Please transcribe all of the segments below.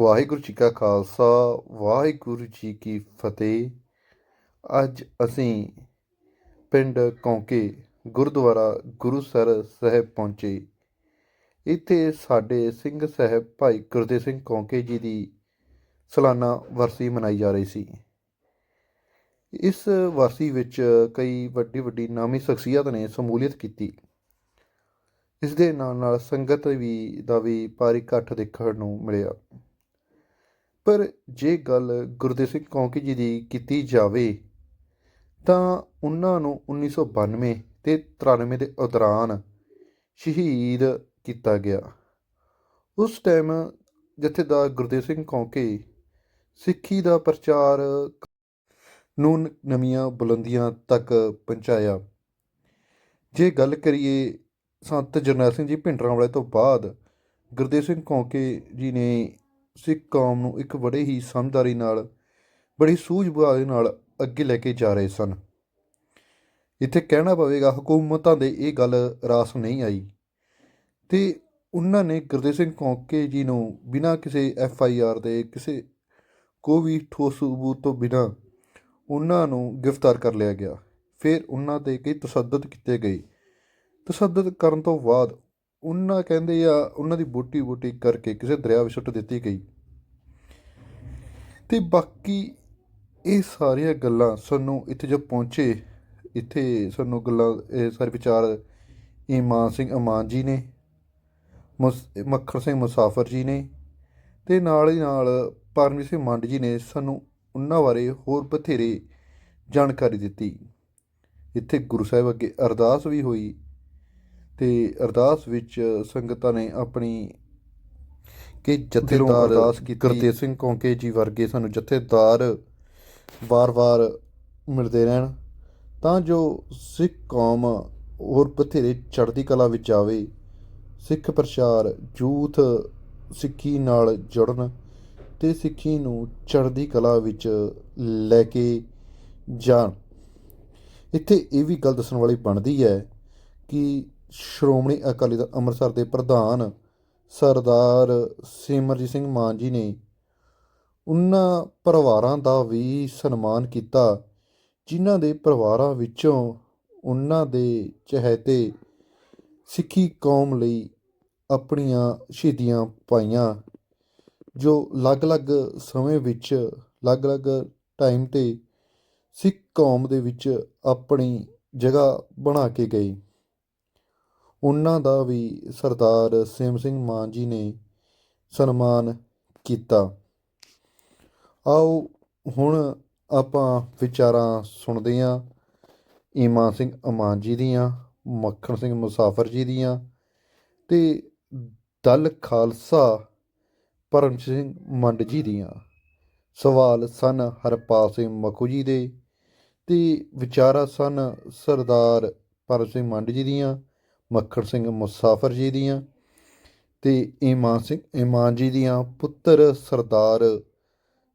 ਵਾਹਿਗੁਰੂ ਜੀ ਕਾ ਖਾਲਸਾ, ਵਾਹਿਗੁਰੂ ਜੀ ਕੀ ਫਤਿਹ। ਅੱਜ ਅਸੀਂ ਪਿੰਡ ਕੌਂਕੇ ਗੁਰਦੁਆਰਾ ਗੁਰੂਸਰ ਸਾਹਿਬ ਪਹੁੰਚੇ। ਇੱਥੇ ਸਾਡੇ ਸਿੰਘ ਸਾਹਿਬ ਭਾਈ ਗੁਰਦੇਵ ਸਿੰਘ ਕੌਂਕੇ ਜੀ ਦੀ ਸਾਲਾਨਾ ਵਰਸੀ ਮਨਾਈ ਜਾ ਰਹੀ ਸੀ। ਇਸ ਵਰਸੀ ਵਿੱਚ ਕਈ ਵੱਡੀ ਵੱਡੀ ਨਾਮੀ ਸ਼ਖਸੀਅਤ ਨੇ ਸ਼ਮੂਲੀਅਤ ਕੀਤੀ। ਇਸ ਦੇ ਨਾਲ ਨਾਲ ਸੰਗਤ ਵੀ ਦਾ ਵੀ ਭਾਰੀ ਇਕੱਠ ਦੇਖਣ ਨੂੰ ਮਿਲਿਆ। ਪਰ ਜੇ ਗੱਲ ਗੁਰਦੇਵ ਸਿੰਘ ਕੌਂਕੇ ਜੀ ਦੀ ਕੀਤੀ ਜਾਵੇ, ਤਾਂ ਉਹਨਾਂ ਨੂੰ 1992 ਤੇ 93 ਦੇ ਦੌਰਾਨ ਸ਼ਹੀਦ ਕੀਤਾ ਗਿਆ। ਉਸ ਟਾਈਮ ਜਥੇਦਾਰ ਗੁਰਦੇਵ ਸਿੰਘ ਕੌਂਕੇ ਸਿੱਖੀ ਦਾ ਪ੍ਰਚਾਰ ਨੂੰ ਨ- ਨਵੀਆਂ ਬੁਲੰਦੀਆਂ ਤੱਕ ਪਹੁੰਚਾਇਆ। ਜੇ ਗੱਲ ਕਰੀਏ ਸੰਤ ਜਰਨੈਲ ਸਿੰਘ ਜੀ ਭਿੰਡਰਾਂ ਵਾਲੇ ਤੋਂ ਬਾਅਦ ਗੁਰਦੇਵ ਸਿੰਘ ਕੌਂਕੇ ਜੀ ਨੇ ਸਿੱਖ ਕੌਮ ਨੂੰ ਇੱਕ ਬੜੇ ਹੀ ਸਮਝਦਾਰੀ ਨਾਲ, ਬੜੀ ਸੂਝਬੂਝ ਦੇ ਨਾਲ ਅੱਗੇ ਲੈ ਕੇ ਜਾ ਰਹੇ ਸਨ। ਇੱਥੇ ਕਹਿਣਾ ਪਵੇਗਾ, ਹਕੂਮਤਾਂ ਦੇ ਇਹ ਗੱਲ ਰਾਸ ਨਹੀਂ ਆਈ। ਤੇ ਉਹਨਾਂ ਨੇ ਗੁਰਦੇਵ ਸਿੰਘ ਕੌਂਕੇ ਜੀ ਨੂੰ ਬਿਨਾਂ ਕਿਸੇ ਐਫ ਆਈ ਆਰ ਦੇ, ਕਿਸੇ ਕੋਈ ਵੀ ਠੋਸ ਸਬੂਤ ਤੋਂ ਬਿਨਾਂ ਉਹਨਾਂ ਨੂੰ ਗ੍ਰਿਫਤਾਰ ਕਰ ਲਿਆ ਗਿਆ। ਫਿਰ ਉਹਨਾਂ ਤੇ ਕਈ ਤਸ਼ੱਦਦ ਕੀਤੇ ਗਏ। ਤਸ਼ੱਦਦ ਕਰਨ ਤੋਂ ਬਾਅਦ ਉਹਨਾਂ ਕਹਿੰਦੇ ਆ, ਉਹਨਾਂ ਦੀ ਬੂਟੀ ਬੂਟੀ ਕਰਕੇ ਕਿਸੇ ਦਰਿਆ ਵਿੱਚ ਸੁੱਟ ਦਿੱਤੀ ਗਈ। ਤੇ ਬਾਕੀ ਇਹ ਸਾਰੀਆਂ ਗੱਲਾਂ ਸਾਨੂੰ ਇੱਥੇ ਜੋ ਪਹੁੰਚੇ, ਇੱਥੇ ਸਾਨੂੰ ਗੱਲਾਂ, ਇਹ ਸਾਰੇ ਵਿਚਾਰ ਇਮਾਨ ਸਿੰਘ ਅਮਾਨ ਜੀ ਨੇ, ਮੁਸ- ਮੱਖਣ ਸਿੰਘ ਮੁਸਾਫਰ ਜੀ ਨੇ ਤੇ ਨਾਲ ਹੀ ਨਾਲ ਪਰਮਜੀਤ ਸਿੰਘ ਮੰਡ ਜੀ ਨੇ ਸਾਨੂੰ ਉਹਨਾਂ ਬਾਰੇ ਹੋਰ ਬਥੇਰੇ ਜਾਣਕਾਰੀ ਦਿੱਤੀ। ਇੱਥੇ ਗੁਰੂ ਸਾਹਿਬ ਅੱਗੇ ਅਰਦਾਸ ਵੀ ਹੋਈ ਤੇ ਅਰਦਾਸ ਵਿੱਚ ਸੰਗਤਾਂ ਨੇ ਆਪਣੀ ਕਿ ਜਥੇਦਾਰ ਅਰਦਾਸ ਕੀਤੀ। ਗੁਰਤੇਜ ਸਿੰਘ ਕੌਂਕੇ ਜੀ ਵਰਗੇ ਸਾਨੂੰ ਜਥੇਦਾਰ ਵਾਰ-ਵਾਰ ਮਿਲਦੇ ਰਹਿਣ। ਤਾਂ ਜੋ ਸਿੱਖ ਕੌਮ ਹੋਰ ਬਥੇਰੇ ਚੜ੍ਹਦੀ ਕਲਾ ਵਿੱਚ ਆਵੇ ਸਿੱਖ ਪ੍ਰਚਾਰ ਜੂਥ ਸਿੱਖੀ ਨਾਲ ਜੁੜਨ ਤੇ ਸਿੱਖੀ ਨੂੰ ਚੜ੍ਹਦੀ ਕਲਾ ਵਿੱਚ ਲੈ ਕੇ ਜਾਣ। ਇੱਥੇ ਇਹ ਵੀ ਗੱਲ ਦੱਸਣ ਵਾਲੀ ਬਣਦੀ ਹੈ ਕਿ ਸ਼੍ਰੋਮਣੀ ਅਕਾਲੀ ਦਲ ਅੰਮ੍ਰਿਤਸਰ ਦੇ ਪ੍ਰਧਾਨ ਸਰਦਾਰ ਸਿਮਰਜੀਤ ਸਿੰਘ ਮਾਨ ਜੀ ਨੇ ਉਹਨਾਂ ਪਰਿਵਾਰਾਂ ਦਾ ਵੀ ਸਨਮਾਨ ਕੀਤਾ, ਜਿਨ੍ਹਾਂ ਦੇ ਪਰਿਵਾਰਾਂ ਵਿੱਚੋਂ ਉਹਨਾਂ ਦੇ ਚਹੇਤੇ ਸਿੱਖੀ ਕੌਮ ਲਈ ਆਪਣੀਆਂ ਸ਼ਹੀਦੀਆਂ ਪਾਈਆਂ, ਜੋ ਅਲੱਗ-ਅਲੱਗ ਸਮੇਂ ਵਿੱਚ, ਅਲੱਗ-ਅਲੱਗ ਟਾਈਮ ਤੇ ਸਿੱਖ ਕੌਮ ਦੇ ਵਿੱਚ ਆਪਣੀ ਜਗ੍ਹਾ ਬਣਾ ਕੇ ਗਏ। ਉਹਨਾਂ ਦਾ ਵੀ ਸਰਦਾਰ ਸੇਮ ਸਿੰਘ ਮਾਨ ਜੀ ਨੇ ਸਨਮਾਨ ਕੀਤਾ। ਆਓ ਹੁਣ ਆਪਾਂ ਵਿਚਾਰਾਂ ਸੁਣਦੇ ਹਾਂ। ਈਮਾਨ ਸਿੰਘ ਅਮਾਨ ਜੀ ਦੀਆਂ, ਮੱਖਣ ਸਿੰਘ ਮੁਸਾਫਰ ਜੀ ਦੀਆਂ ਤੇ ਦਲ ਖਾਲਸਾ ਪਰਮ ਸਿੰਘ ਮੰਡ ਜੀ ਦੀਆਂ। ਸਵਾਲ ਸਨ ਹਰਪਾਲ ਸਿੰਘ ਮਖੂ ਜੀ ਦੇ ਤੇ ਵਿਚਾਰਾ ਸਨ ਸਰਦਾਰ ਪਰਮ ਸਿੰਘ ਮੰਡ ਜੀ ਦੀਆਂ। ਮੱਖਣ ਸਿੰਘ ਮੁਸਾਫਰ ਜੀ ਦੀਆਂ ਤੇ ਈਮਾਨ ਸਿੰਘ, ਈਮਾਨ ਜੀ ਦੀਆਂ ਪੁੱਤਰ ਸਰਦਾਰ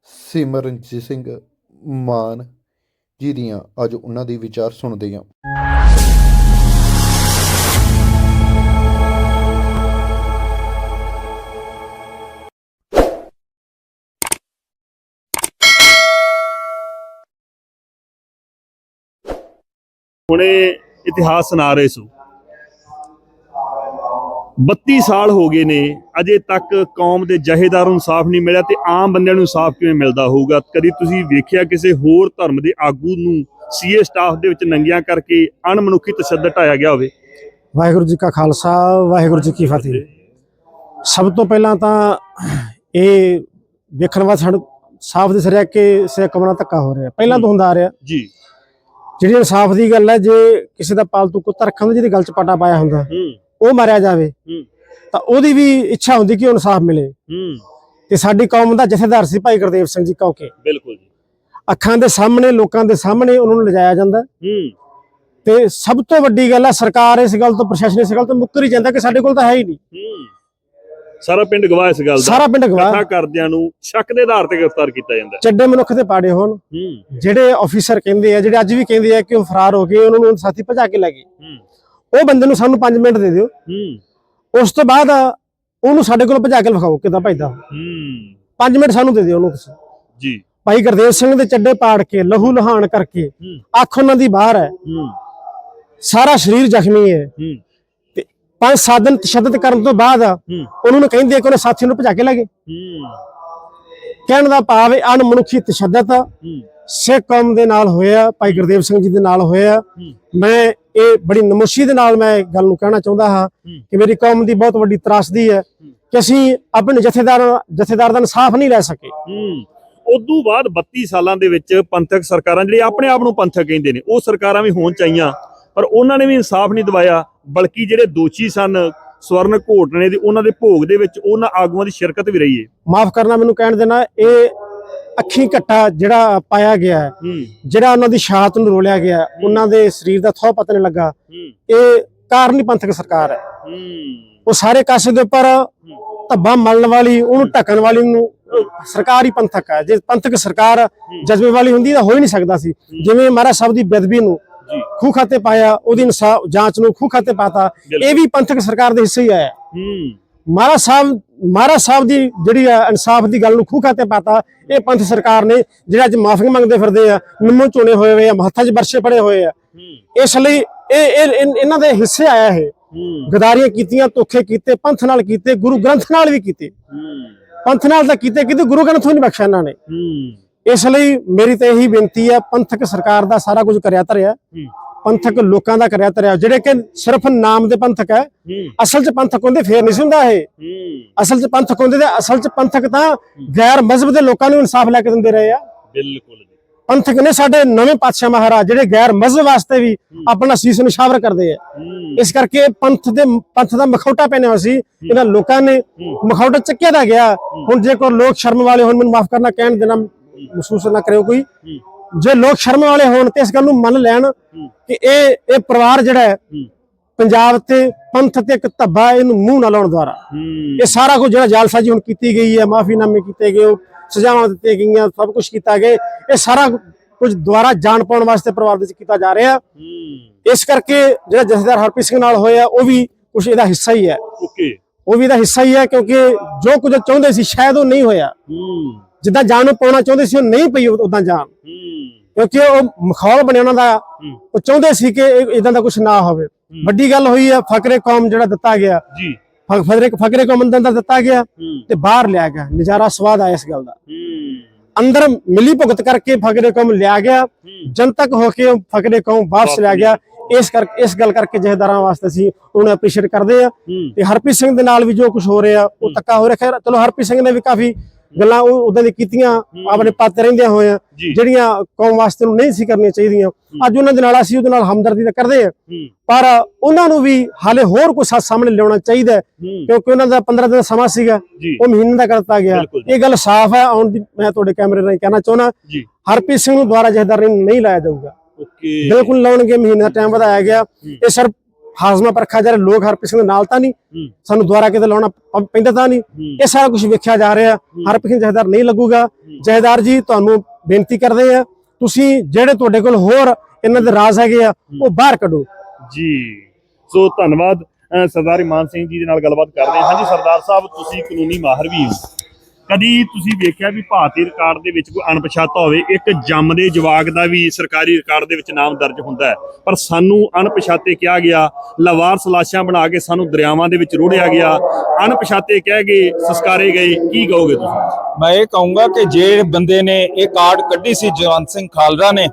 ਸਿਮਰਨਜੀਤ ਸਿੰਘ ਮਾਨ ਜੀ ਦੀਆਂ ਅੱਜ ਉਹਨਾਂ ਦੀ ਵਿਚਾਰ ਸੁਣਦੇ ਹਾਂ। ਹੁਣੇ ਇਤਿਹਾਸ ਸੁਣਾ ਰਹੇ ਸੋ। 32 ਸਾਲ ਹੋ ਗਏ ਨੇ ਅਜੇ ਤੱਕ ਕੌਮ ਦੇ ਜਹੇਦਾਰ ਨੂੰ ਇਨਸਾਫ ਨਹੀਂ ਮਿਲਿਆ ਤੇ ਆਮ ਬੰਦਿਆਂ ਨੂੰ ਇਨਸਾਫ ਕਿਵੇਂ ਮਿਲਦਾ ਹੋਊਗਾ? ਕਦੀ ਤੁਸੀਂ ਵੇਖਿਆ ਕਿਸੇ ਹੋਰ ਧਰਮ ਦੇ ਆਗੂ ਨੂੰ ਸੀਏ ਸਟਾਫ ਦੇ ਵਿੱਚ ਨੰਗਿਆਂ ਕਰਕੇ ਅਣਮਨੁੱਖੀ ਤਸ਼ੱਦਦ ਢਾਇਆ ਗਿਆ ਹੋਵੇ? ਵਾਹਿਗੁਰੂ ਜੀ ਕਾ ਖਾਲਸਾ ਵਾਹਿਗੁਰੂ ਜੀ ਕੀ ਫਤਿਹ। ਸਭ ਤੋਂ ਪਹਿਲਾਂ ਤਾਂ ਇਹ ਵੇਖਣ ਵਾਸਤੇ ਸਾਨੂੰ ਸਾਫ਼ ਦਿਸ ਰਿਹਾ ਕਿ ਸਿੱਖ ਕਮਰਾ ਧੱਕਾ ਹੋ ਰਿਹਾ। ਪਹਿਲਾਂ ਤੋਂ ਹੁੰਦਾ ਆ ਰਿਹਾ। ਜੀ। ਜਿਹੜੀ ਇਨਸਾਫ ਦੀ ਗੱਲ ਹੈ ਜੇ ਕਿਸੇ ਦਾ ਪਾਲਤੂ ਕੁੱਤਾ ਰੱਖਣ ਦਾ ਜਿਹਦੀ ਗੱਲ ਚ ਪਾਟਾ ਪਾਇਆ ਹੁੰਦਾ ਹੂੰ। ਉਹ ਮਾਰਿਆ ਜਾਵੇ ਤਾਂ ਉਹਦੀ ਵੀ ਇੱਛਾ ਹੁੰਦੀ ਕਿ ਉਹ ਇਨਸਾਫ ਮਿਲੇ। ਤੇ ਸਾਡੀ ਕੌਮ ਦਾ ਜਥੇਦਾਰ ਸੀ ਭਾਈ ਗੁਰਦੇਵ ਸਿੰਘ ਜੀ ਕੌਕੇ। ਬਿਲਕੁਲ ਜੀ। ਅੱਖਾਂ ਦੇ ਸਾਹਮਣੇ ਲੋਕਾਂ ਦੇ ਸਾਹਮਣੇ ਉਹਨਾਂ ਨੂੰ ਲਿਜਾਇਆ ਜਾਂਦਾ। ਤੇ ਸਭ ਤੋਂ ਵੱਡੀ ਗੱਲ ਹੈ ਸਰਕਾਰ ਇਸ ਗੱਲ ਤੋਂ ਪ੍ਰਸ਼ਾਸਨ ਇਸ ਗੱਲ ਤੋਂ ਮੁੱਕਰ ਹੀ ਜਾਂਦਾ ਕਿ ਸਾਡੇ ਕੋਲ ਤਾਂ ਹੈ ਹੀ ਨਹੀਂ। ਸਾਰਾ ਪਿੰਡ ਗਵਾਹ ਇਸ ਗੱਲ ਦਾ। ਸਾਰਾ ਪਿੰਡ ਗਵਾਹ। ਕਥਾ ਕਰਦਿਆਂ ਨੂੰ ਸ਼ੱਕ ਦੇ ਆਧਾਰ ਤੇ ਗ੍ਰਿਫਤਾਰ ਕੀਤਾ ਜਾਂਦਾ। ਚੱਡੇ ਮਨੁੱਖ ਤੇ ਪਾੜੇ ਹੋਣ। ਜਿਹੜੇ ਆਫੀਸਰ ਕਹਿੰਦੇ ਆ ਜਿਹੜੇ ਅੱਜ ਵੀ ਕਹਿੰਦੇ ਆ ਕਿ ਉਹ ਫਰਾਰ ਹੋ ਗਏ ਉਹਨਾਂ ਨੂੰ ਸਾਥੀ ਭਜਾ ਕੇ ਲੈ ਗਏ। ਉਹ ਬੰਦੇ ਨੂੰ ਸਾਨੂੰ 5 ਮਿੰਟ ਦੇ ਦਿਓ। ਹੂੰ। ਉਸ ਤੋਂ ਬਾਅਦ ਉਹਨੂੰ ਸਾਡੇ ਕੋਲ ਭਜਾ ਕੇ ਵਿਖਾਓ ਕਿਦਾਂ ਭਜਦਾ। ਹੂੰ। 5 ਮਿੰਟ ਸਾਨੂੰ ਦੇ ਦਿਓ ਉਹਨੂੰ ਤੁਸੀਂ। ਜੀ। ਭਾਈ ਗੁਰਦੇਵ ਸਿੰਘ ਦੇ ਚੱਡੇ ਪਾੜ ਕੇ ਲਹੂ ਲਹਾਨ ਕਰਕੇ ਅੱਖ ਉਹਨਾਂ ਦੀ ਬਾਹਰ ਹੈ। ਹੂੰ। ਸਾਰਾ ਸਰੀਰ ਜ਼ਖਮੀ ਹੈ। ਹੂੰ। ਤੇ ਪੰਜ ਸੱਤ ਦਿਨ ਤਸ਼ੱਦਦ ਕਰਨ ਤੋਂ ਬਾਅਦ ਉਹਨਾਂ ਨੂੰ ਕਹਿੰਦੇ ਕਿ ਉਹਨੇ ਸਾਥੀ ਨੂੰ ਭਜਾ ਕੇ ਲੈ ਗਏ। ਹੂੰ। ਕਹਿਣ ਦਾ ਭਾਵ ਹੈ ਅਣਮਨੁੱਖੀ ਤਸ਼ੱਦਦ। ਹੂੰ। ਸਿੱਖ ਕੌਮ ਦੇ ਨਾਲ ਹੋਇਆ ਭਾਈ ਗੁਰਦੇਵ ਸਿੰਘ ਜੀ ਦੇ ਨਾਲ ਹੋਇਆ। ਮੈਂ ਇਹ ਬੜੀ ਨਮੋਸ਼ੀ ਦੇ ਨਾਲ ਮੈਂ ਗੱਲ ਨੂੰ ਕਹਿਣਾ ਚਾਹੁੰਦਾ ਹਾਂ। ਕਿ ਮੇਰੀ ਕੌਮ ਦੀ ਬਹੁਤ ਵੱਡੀ ਤਰਾਸਦੀ ਹੈ ਕਿ ਅਸੀਂ ਆਪਣੇ ਜਥੇਦਾਰ ਜਥੇਦਾਰ ਦਾ ਇਨਸਾਫ ਨਹੀਂ ਲੈ ਸਕੇ। ਉਦੋਂ ਬਾਅਦ 32 ਸਾਲਾਂ ਦੇ ਵਿੱਚ ਪੰਥਕ ਸਰਕਾਰਾਂ ਜਿਹੜੇ ਆਪਣੇ ਆਪ ਨੂੰ ਪੰਥਕ ਕਹਿੰਦੇ ਨੇ ਉਹ ਸਰਕਾਰਾਂ ਵੀ ਹੋਣ ਚਾਹੀਆਂ ਪਰ ਉਹਨਾਂ ਨੇ ਵੀ ਇਨਸਾਫ ਨਹੀਂ ਦਿਵਾਇਆ ਬਲਕਿ ਜਿਹੜੇ ਦੋਸ਼ੀ ਸਨ ਸਵਰਨ ਘੋਟਣੇ ਦੇ ਉਹਨਾਂ ਦੇ ਭੋਗ ਦੇ ਵਿੱਚ ਉਹਨਾਂ ਆਗੂਆਂ ਦੀ ਸ਼ਿਰਕਤ ਵੀ ਰਹੀ ਹੈ। ਮਾਫ ਕਰਨਾ ਮੈਨੂੰ ਕਹਿਣ ਦੇਣਾ ਇਹ ਅੱਖੀ ਘੱਟਾ ਜਿਹੜਾ ਪਾਇਆ ਗਿਆ ਹੈ ਜਿਹੜਾ ਉਹਨਾਂ ਦੀ ਸ਼ਹਾਦਤ ਨੂੰ ਰੋਲਿਆ ਗਿਆ ਹੈ, ਉਹਨਾਂ ਦੇ ਸਰੀਰ ਦਾ ਥੋ ਪਤਾ ਨਹੀਂ ਲੱਗਾ ਇਹ ਕਾਰਨੀ ਪੰਥਕ ਸਰਕਾਰ ਹੈ। ਉਹ ਸਾਰੇ ਕਾਸੇ ਦੇ ਉੱਪਰ ਧੱਬਾ ਮਲਣ ਵਾਲੀ ਉਹਨੂੰ ਢੱਕਣ ਵਾਲੀ ਨੂੰ ਸਰਕਾਰ ਪੰਥਕ ਹੈ। ਜੇ ਪੰਥਕ ਸਰਕਾਰ ਜਜ਼ਬੇ ਵਾਲੀ ਹੁੰਦੀ ਤਾਂ ਹੋ ਹੀ ਨਹੀਂ ਸਕਦਾ ਸੀ। ਜਿਵੇਂ ਮਹਾਰਾਜ ਸਾਹਿਬ ਦੀ ਬੇਦਬੀ ਨੂੰ ਖੂਹ ਖਾਤੇ ਪਾਇਆ ਉਹਦੀ ਇਨਸਾਫ ਜਾਂਚ ਨੂੰ ਖੂਹ ਖਾਤੇ ਪਾਤਾ ਇਹ ਵੀ ਪੰਥਕ ਸਰਕਾਰ ਦੇ ਹਿੱਸੇ ਹੀ ਆਇਆ ਹੂੰ। ਮਹਾਰਾਜ ਸਾਹਿਬ ਮਹਾਰਾਜ ਸਾਹਿਬ ਦੀ ਜਿਹੜੀ ਹੈ ਇਨਸਾਫ ਦੀ ਗੱਲ ਨੂੰ ਖੂਹ ਖਾਤੇ ਪਾਤਾ ਇਹ ਪੰਥ ਸਰਕਾਰ ਨੇ ਜਿਹੜਾ ਅੱਜ ਮਾਫੀ ਮੰਗਦੇ ਫਿਰਦੇ ਆ ਨਿੰਮੋ ਚੋਣੇ ਹੋਏ ਹੋਏ ਆ ਹੱਥਾਂ 'ਚ ਵਰਸ਼ੇ ਪੜੇ ਹੋਏ ਆ। ਇਸ ਲਈ ਇਹ ਇਹਨਾਂ ਦੇ ਹਿੱਸੇ ਆਇਆ ਇਹ। ਹੂੰ। ਗਦਾਰੀਆਂ ਕੀਤੀਆਂ ਧੋਖੇ ਕੀਤੇ ਪੰਥ ਨਾਲ ਕੀਤੇ ਗੁਰੂ ਗ੍ਰੰਥ ਨਾਲ ਵੀ ਕੀਤੇ। ਪੰਥ ਨਾਲ ਤਾਂ ਕੀਤੇ ਕੀਤੇ ਗੁਰੂ ਗ੍ਰੰਥ ਨੂੰ ਨਹੀਂ ਬਖਸ਼ਿਆ ਇਹਨਾਂ ਨੇ। ਇਸ ਲਈ ਮੇਰੀ ਤਾਂ ਇਹੀ ਬੇਨਤੀ ਹੈ ਪੰਥਕ ਸਰਕਾਰ ਦਾ ਸਾਰਾ ਕੁਝ ਕਰਿਆ ਧਰਿਆ। ਪੰਥਕ ਲੋਕਾਂ ਦਾ ਕਰਿਆ ਧਰਿਆ ਜਿਹੜੇ ਕਿ ਸਿਰਫ ਨਾਮ ਦੇ ਪੰਥਕ ਹੈ ਅਸਲ 'ਚ ਪੰਥਕ ਹੁੰਦੇ ਫੇਰ ਨਹੀਂ ਹੁੰਦਾ ਇਹ। ਅਸਲ 'ਚ ਪੰਥਕ ਹੁੰਦੇ ਤੇ ਅਸਲ 'ਚ ਪੰਥਕ ਤਾਂ ਗੈਰ ਮਜ਼ਹਬ ਦੇ ਲੋਕਾਂ ਨੂੰ ਇਨਸਾਫ ਲੈ ਕੇ ਦਿੰਦੇ ਰਹੇ ਆ। ਬਿਲਕੁਲ ਪੰਥਕ ਨੇ ਸਾਡੇ ਨਵੇਂ ਪਾਤਸ਼ਾਹ ਮਹਾਰਾਜ ਜਿਹੜੇ ਗੈਰ ਮਜ਼ਹਬ ਵਾਸਤੇ ਵੀ ਆਪਣਾ ਸੀਸ ਨਿਸ਼ਾਵਰ ਕਰਦੇ ਆ। ਇਸ ਕਰਕੇ ਪੰਥ ਦੇ ਪੰਥ ਦਾ ਮਖੌਟਾ ਹੋਇਆ ਸੀ। ਇਹਨਾਂ ਲੋਕਾਂ ਨੇ ਮਖੌਟਾ ਚੱਕਿਆ ਦਾ ਗਿਆ। ਹੁਣ ਜੇ ਕੋਈ ਲੋਕ ਸ਼ਰਮ ਵਾਲੇ ਹੋਣ ਮੈਨੂੰ ਮਾਫ ਕਰਨਾ ਕਹਿਣ ਦੇਣਾ ਮਹਿਸੂਸ ਨਾ ਕਰਿਓ ਕੋਈ। ਜੇ ਲੋਕ ਸ਼ਰਮ ਵਾਲੇ ਹੋਣ ਤੇ ਇਸ ਗੱਲ ਨੂੰ ਮੰਨ ਲੈਣ ਕਿ ਇਹ ਇਹ ਪਰਿਵਾਰ ਜਿਹੜਾ ਹੈ ਪੰਜਾਬ ਤੇ ਪੰਥ ਤੇ ਇੱਕ ਧੱਬਾ ਇਹਨੂੰ ਮੂੰਹ ਨਾ ਲਾਉਣ ਦੁਆਰਾ। ਇਹ ਸਾਰਾ ਕੁਝ ਜਿਹੜਾ ਜਾਲਸਾਜੀ ਹੁਣ ਕੀਤੀ ਗਈ ਹੈ ਮਾਫੀਨਾਮੇ ਕੀਤੇ ਗਏ ਸਜ਼ਾਵਾਂ ਦਿੱਤੀਆਂ ਗਈਆਂ ਸਭ ਕੁਝ ਕੀਤਾ ਗਿਆ। ਇਹ ਸਾਰਾ ਕੁਝ ਦੁਆਰਾ ਜਾਣ ਪਾਉਣ ਵਾਸਤੇ ਪਰਿਵਾਰ ਦੇ ਵਿੱਚ ਕੀਤਾ ਜਾ ਰਿਹਾ। ਇਸ ਕਰਕੇ ਜਿਹੜਾ ਜਥੇਦਾਰ ਹਰਪ੍ਰੀਤ ਸਿੰਘ ਨਾਲ ਹੋਇਆ ਉਹ ਵੀ ਕੁਝ ਇਹਦਾ ਹਿੱਸਾ ਹੀ ਹੈ। ਓਕੇ। ਉਹ ਵੀ ਇਹਦਾ ਹਿੱਸਾ ਹੀ ਹੈ ਕਿਉਂਕਿ ਜੋ ਕੁਝ ਚਾਹੁੰਦੇ ਸੀ ਸ਼ਾਇਦ ਉਹ ਨਹੀਂ ਹੋਇਆ। ਜਿੱਦਾਂ ਜਾਨ ਨੂੰ ਪਾਉਣਾ ਚਾਹੁੰਦੇ ਸੀ ਉਹ ਨਹੀਂ ਪਈ ਉਦਾਂ ਜਾਨ। ਹੂੰ। ਕਿਉਂਕਿ ਉਹ ਮਖੌਲ ਬਣਿਆ ਉਹਨਾਂ ਦਾ। ਉਹ ਚਾਹੁੰਦੇ ਸੀ ਕਿ ਇਦਾਂ ਦਾ ਕੁਝ ਨਾ ਹੋਵੇ। ਵੱਡੀ ਗੱਲ ਹੋਈ ਹੈ ਫਕਰੇ ਕੌਮ ਜਿਹੜਾ ਦਿੱਤਾ ਗਿਆ। ਜੀ। ਫਕਰੇ ਫਕਰੇ ਕੌਮ ਅੰਦਰ ਦਿੱਤਾ ਗਿਆ ਤੇ ਬਾਹਰ ਲਿਆ ਗਿਆ। ਨਜ਼ਾਰਾ ਸਵਾਦ ਆਇਆ ਇਸ ਗੱਲ ਦਾ। ਅੰਦਰ ਮਿਲੀ ਭੁਗਤ ਕਰਕੇ ਫਕਰੇ ਕੌਮ ਲਿਆ ਗਿਆ। ਜਨਤਕ ਹੋ ਕੇ ਫਕਰੇ ਕੌਮ ਵਾਪਸ ਲਿਆ ਗਿਆ। ਇਸ ਕਰਕੇ ਇਸ ਗੱਲ ਕਰਕੇ ਜਹੇਦਾਰਾਂ ਵਾਸਤੇ ਅਸੀਂ ਉਹਨੂੰ ਅਪਰੀਸ਼ੀਏਟ ਕਰਦੇ ਆ। ਤੇ ਹਰਪ੍ਰੀਤ ਸਿੰਘ ਦੇ ਨਾਲ ਵੀ ਜੋ ਕੁਝ ਹੋ ਰਿਹਾ ਉਹ ਤੱਕਾ ਹੋ ਰਿਹਾ। ਖੈਰ ਚਲੋ ਹਰਪ੍ਰੀਤ ਸਿੰਘ ਨੇ ਵੀ ਕਾਫੀ ਗੱਲਾਂ ਉਹ ਉਦਾਂ ਦੀ ਕੀਤੀਆਂ ਆਪਣੇ ਪਾਤੇ ਰਹਿੰਦਿਆਂ ਹੋਇਆ ਜੀ। ਜਿਹੜੀਆਂ ਕੌਮ ਵਾਸਤੇ ਨੂੰ ਨਹੀਂ ਸੀ ਕਰਨੀਆਂ ਚਾਹੀਦੀਆਂ। ਅੱਜ ਉਹਨਾਂ ਦੇ ਨਾਲ ਅਸੀਂ ਉਹਦੇ ਨਾਲ ਹਮਦਰਦੀ ਤਾਂ ਕਰਦੇ ਆ ਪਰ ਉਹਨਾਂ ਨੂੰ ਵੀ ਹਾਲੇ ਹੋਰ ਕੁਝ ਸਾਹਮਣੇ ਲਿਆਉਣਾ ਚਾਹੀਦਾ ਕਿਉਂਕਿ ਉਹਨਾਂ ਦਾ 15 ਦਿਨ ਦਾ ਸਮਾਂ ਸੀਗਾ ਉਹ ਮਹੀਨੇ ਦਾ ਕਰਤਾ ਗਿਆ। ਇਹ ਗੱਲ ਸਾਫ਼ ਹੈ ਆਉਣ ਦੀ ਮੈਂ ਤੁਹਾਡੇ ਕੈਮਰੇ ਰਾਹੀਂ ਕਹਿਣਾ ਚਾਹੁੰਦਾ ਹਰਪ੍ਰੀਤ ਸਿੰਘ ਨੂੰ ਦੁਆਰਾ ਜਹੇਦਾਰ ਨਹੀਂ ਨਹੀਂ ਲਾਇਆ ਜਾਊਗਾ। ਬਿਲਕੁਲ ਲਾਉਣਗੇ ਮਹੀਨੇ ਦਾ ਟਾਈਮ ਵਧਾਇਆ ਗਿਆ। ਇਹ ਸਰ ਹਾਜ਼ਮਾ ਪਰਖਾ ਜਿਹੜੇ ਲੋਕ ਹਰਪ੍ਰੀਤ ਸਿੰਘ ਦੇ ਨਾਲ ਤਾਂ ਨਹੀਂ। ਸਾਨੂੰ ਦੁਆਰਾ ਕਿਤੇ ਲਾਉਣਾ ਪੈਂਦਾ ਤਾਂ ਨਹੀਂ। ਇਹ ਸਾਰਾ ਕੁਝ ਵੇਖਿਆ ਜਾ ਰਿਹਾ। ਹਰਪ੍ਰੀਤ ਸਿੰਘ ਜਹੇਦਾਰ ਨਹੀਂ ਲੱਗੂਗਾ। ਜਹੇਦਾਰ ਜੀ ਤੁਹਾਨੂੰ ਬੇਨਤੀ ਕਰਦੇ ਆ ਤੁਸੀਂ ਜਿਹੜੇ ਤੁਹਾਡੇ ਕੋਲ ਹੋਰ ਇਹਨਾਂ ਦੇ ਰਾਜ਼ ਹੈਗੇ ਆ ਉਹ ਬਾਹਰ ਕੱਢੋ। ਜੀ। ਸੋ ਧੰਨਵਾਦ ਸਰਦਾਰ ਇਮਾਨ ਸਿੰਘ ਜੀ ਦੇ ਨਾਲ ਗੱਲਬਾਤ ਕਰਦੇ ਹਾਂ। ਹਾਂਜੀ ਸਰਦਾਰ ਸਾਹਿਬ ਤੁਸੀਂ ਕਾਨੂੰਨੀ ਮਾਹਰ ਵੀ ਹੋ। ਕਦੀ ਤੁਸੀਂ ਵੇਖਿਆ ਵੀ ਭਾਰਤੀ ਰਿਕਾਰਡ ਦੇ ਵਿੱਚ ਕੋਈ ਅਣਪਛਾਤਾ ਹੋਵੇ? ਇੱਕ ਜੰਮਦੇ ਜਵਾਕ ਦਾ ਵੀ ਸਰਕਾਰੀ ਰਿਕਾਰਡ ਦੇ ਵਿੱਚ ਨਾਮ ਦਰਜ ਹੁੰਦਾ ਹੈ। ਪਰ ਸਾਨੂੰ ਅਣਪਛਾਤੇ ਕਿਹਾ ਗਿਆ ਲਵਾਰਸ ਲਾਸ਼ਾਂ ਬਣਾ ਕੇ ਸਾਨੂੰ ਦਰਿਆਵਾਂ ਦੇ ਵਿੱਚ ਰੋੜਿਆ ਗਿਆ। ਅਣਪਛਾਤੇ ਕਹਿ ਗਏ ਸੰਸਕਾਰੇ ਗਏ। ਕੀ ਕਹੋਗੇ ਤੁਸੀਂ? ਮੈਂ ਇਹ ਕਹੂੰਗਾ ਕਿ ਜੇ ਬੰਦੇ ਨੇ ਇਹ ਕਾਰਡ ਕੱਢੀ ਸੀ ਜਵੰਤ ਸਿੰਘ ਖਾਲੜਾ ਨੇ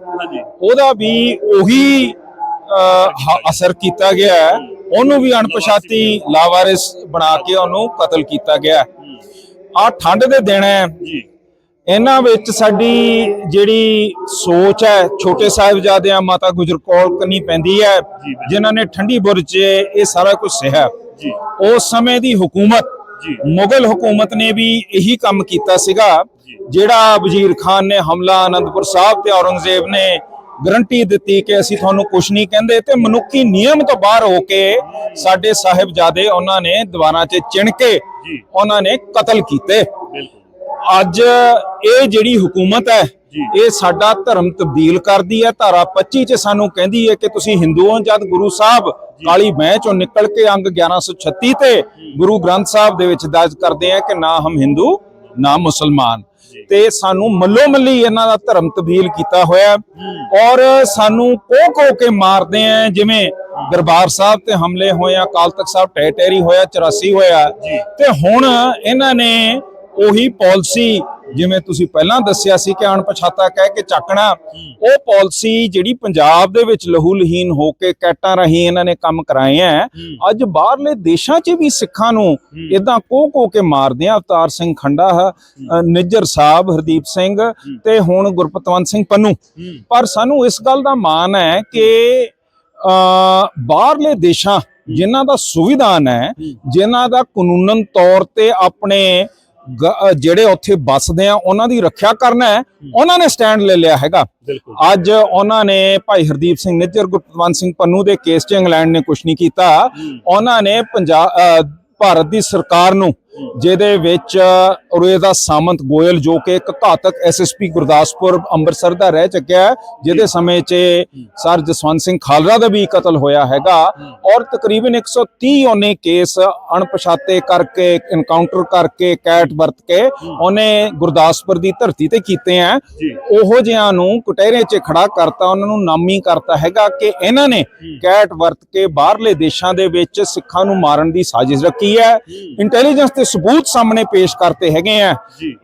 ਉਹਦਾ ਵੀ ਉਹੀ ਅਸਰ ਕੀਤਾ ਗਿਆ ਹੈ। ਉਹਨੂੰ ਵੀ ਅਣਪਛਾਤੀ ਲਾਵਾਰਿਸ ਬਣਾ ਕੇ ਉਹਨੂੰ ਕਤਲ ਕੀਤਾ ਗਿਆ ਆ ਠੰਡ ਦੇ ਦਿਨ ਹੈ। ਜੀ। ਇਹਨਾਂ ਵਿੱਚ ਸਾਡੀ ਜਿਹੜੀ ਸੋਚ ਹੈ ਛੋਟੇ ਸਾਹਿਬਜ਼ਾਦਿਆਂ ਮਾਤਾ ਗੁਜਰ ਕੌਰ ਕੰਨੀ ਪੈਂਦੀ ਹੈ। ਜਿਨ੍ਹਾਂ ਨੇ ਠੰਡੀ ਬੁਰਜ 'ਚ ਇਹ ਸਾਰਾ ਕੁਝ ਸਹਿਆ ਜੀ। ਉਸ ਸਮੇਂ ਦੀ ਹਕੂਮਤ ਜੀ। ਮੁਗਲ ਹਕੂਮਤ ਨੇ ਵੀ ਇਹੀ ਕੰਮ ਕੀਤਾ ਸੀਗਾ ਜਿਹੜਾ ਵਜ਼ੀਰ ਖਾਨ ਨੇ ਹਮਲਾ ਅਨੰਦਪੁਰ ਸਾਹਿਬ ਤੇ ਔਰੰਗਜ਼ੇਬ ਨੇ ਗਰੰਟੀ ਦਿੱਤੀ ਕਿ ਅਸੀਂ ਤੁਹਾਨੂੰ ਕੁਝ ਨਹੀਂ ਕਹਿੰਦੇ ਤੇ ਮਨੁੱਖੀ ਨਿਯਮ ਤੋਂ ਬਾਹਰ ਹੋ ਕੇ ਸਾਡੇ ਸਾਹਿਬਜ਼ਾਦੇ ਉਹਨਾਂ ਨੇ ਦੀਵਾਰਾਂ 'ਚ ਚਿਣ ਕੇ ਉਹਨਾਂ ਨੇ ਕਤਲ ਕੀਤੇ। ਅੱਜ ਇਹ ਜਿਹੜੀ ਹਕੂਮਤ ਹੈ। ਇਹ ਸਾਡਾ ਧਰਮ ਤਬਦੀਲ ਕਰਦੀ ਹੈ ਧਾਰਾ 25 ਚ ਸਾਨੂੰ ਕਹਿੰਦੀ ਹੈ ਕਿ ਤੁਸੀਂ ਹਿੰਦੂ ਹੋ ਜਦ ਗੁਰੂ ਸਾਹਿਬ ਕਾਲੀ ਬੈਂ ਚੋਂ ਨਿਕਲ ਕੇ ਅੰਗ 1136 ਤੇ ਗੁਰੂ ਗ੍ਰੰਥ ਸਾਹਿਬ ਦੇ ਵਿੱਚ ਦਰਜ ਕਰਦੇ ਆ ਕਿ ਨਾ ਹਮ ਹਿੰਦੂ ਨਾ ਮੁਸਲਮਾਨ। ਤੇ ਸਾਨੂੰ ਮੱਲੋ ਮੱਲੀ ਇਹਨਾਂ ਦਾ ਧਰਮ ਤਬਦੀਲ ਕੀਤਾ ਹੋਇਆ ਔਰ ਸਾਨੂੰ ਕੋ ਕੋ ਕੇ ਮਾਰਦੇ ਆ ਜਿਵੇਂ ਦਰਬਾਰ ਸਾਹਿਬ ਤੇ ਹਮਲੇ ਹੋਏ ਆ ਅਕਾਲ ਤਖਤ ਸਾਹਿਬ ਟੈ ਟੈਰੀ ਹੋਇਆ 84 ਹੋਇਆ। ਤੇ ਹੁਣ ਇਹਨਾਂ ਨੇ ਉਹੀ ਪਾਲਿਸੀ ਜਿਵੇਂ ਤੁਸੀਂ ਪਹਿਲਾਂ ਦੱਸਿਆ ਸੀ ਕਿ ਅਣਪਛਾਤਾ ਕਹਿ ਕੇ ਚੱਕਣਾ ਉਹ ਪਾਲਿਸੀ ਜਿਹੜੀ ਪੰਜਾਬ ਦੇ ਵਿੱਚ ਲਹੂ ਲਹੀਨ ਹੋ ਕੇ ਕੈਟਾਂ ਰਹੀ ਇਹਨਾਂ ਨੇ ਕੰਮ ਕਰਾਏ ਆ ਅੱਜ ਬਾਹਰਲੇ ਦੇਸ਼ਾਂ 'ਚ ਵੀ ਸਿੱਖਾਂ ਨੂੰ ਇਦਾਂ ਕੋ ਕੋ ਕੇ ਮਾਰਦੇ ਆ ਅਵਤਾਰ ਸਿੰਘ ਖੰਡਾ ਨਿੱਜਰ ਸਾਹਿਬ ਹਰਦੀਪ ਸਿੰਘ ਤੇ ਹੁਣ ਗੁਰਪਤਵੰਤ ਸਿੰਘ ਪੰਨੂ। ਪਰ ਸਾਨੂੰ ਇਸ ਗੱਲ ਦਾ ਮਾਣ ਹੈ ਕਿ ਬਾਹਰਲੇ ਦੇਸ਼ਾਂ ਜਿਨ੍ਹਾਂ ਦਾ ਸੰਵਿਧਾਨ ਹੈ। ਜਿਨ੍ਹਾਂ ਦਾ ਕਾਨੂੰਨਨ ਤੌਰ ਤੇ ਆਪਣੇ ਜਿਹੜੇ ਉੱਥੇ ਵੱਸਦੇ ਆ ਉਹਨਾਂ ਦੀ ਰੱਖਿਆ ਕਰਨਾ ਹੈ ਉਹਨਾਂ ਨੇ ਸਟੈਂਡ ਲੈ ਲਿਆ ਹੈਗਾ। ਅੱਜ ਉਹਨਾਂ ਨੇ ਭਾਈ ਹਰਦੀਪ ਸਿੰਘ ਨਿੱਜਰ ਗੁਰਪਤਵੰਤ ਸਿੰਘ ਪੰਨੂ ਦੇ ਕੇਸ 'ਚ ਇੰਗਲੈਂਡ ਨੇ ਕੁਝ ਨਹੀਂ ਕੀਤਾ। ਉਹਨਾਂ ਨੇ ਪੰਜਾਬ ਭਾਰਤ ਦੀ ਸਰਕਾਰ ਨੂੰ ਜਿਹਦੇ ਵਿੱਚ ਉਰੇ ਦਾ ਸਾਮੰਤ ਗੋਇਲ ਜੋ ਕਿ ਇੱਕ ਘਾਤਕ ਐਸਐਸਪੀ ਗੁਰਦਾਸਪੁਰ ਅੰਮ੍ਰਿਤਸਰ ਦਾ ਰਹਿ ਚੁੱਕਿਆ ਹੈ, ਜਿਹਦੇ ਸਮੇਂ 'ਚ ਸਰ ਜਸਵੰਤ ਸਿੰਘ ਖਾਲੜਾ ਦਾ ਵੀ ਕਤਲ ਹੋਇਆ ਹੈਗਾ ਔਰ ਤਕਰੀਬਨ 130 ਉਹਨੇ ਕੇਸ ਅਣਪਛਾਤੇ ਕਰਕੇ ਇਨਕਾਊਂਟਰ ਕਰਕੇ ਕੈਟ ਵਰਤ ਕੇ ਉਹਨੇ ਗੁਰਦਾਸਪੁਰ ਦੀ ਧਰਤੀ ਤੇ ਕੀਤੇ ਆ ਉਹੋ ਜਿਹਾਂ ਨੂੰ ਕੁਟਹਿਰੇ 'ਚ ਖੜਾ ਕਰਤਾ ਉਹਨਾਂ ਨੂੰ ਨਾਮੀ ਕਰਤਾ ਹੈਗਾ ਕਿ ਇਹਨਾਂ ਨੇ ਕੈਟ ਵਰਤ ਕੇ ਬਾਹਰਲੇ ਦੇਸ਼ਾਂ ਦੇ ਵਿੱਚ ਸਿੱਖਾਂ ਨੂੰ ਮਾਰਨ ਦੀ ਸਾਜ਼ਿਸ਼ ਰੱਖੀ ਹੈ। ਇੰਟੈਲੀਜੈਂਸ ਤੇ ਸਬੂਤ ਸਾਹਮਣੇ ਪੇਸ਼ ਕਰਤੇ ਹੈਗੇ ਆ।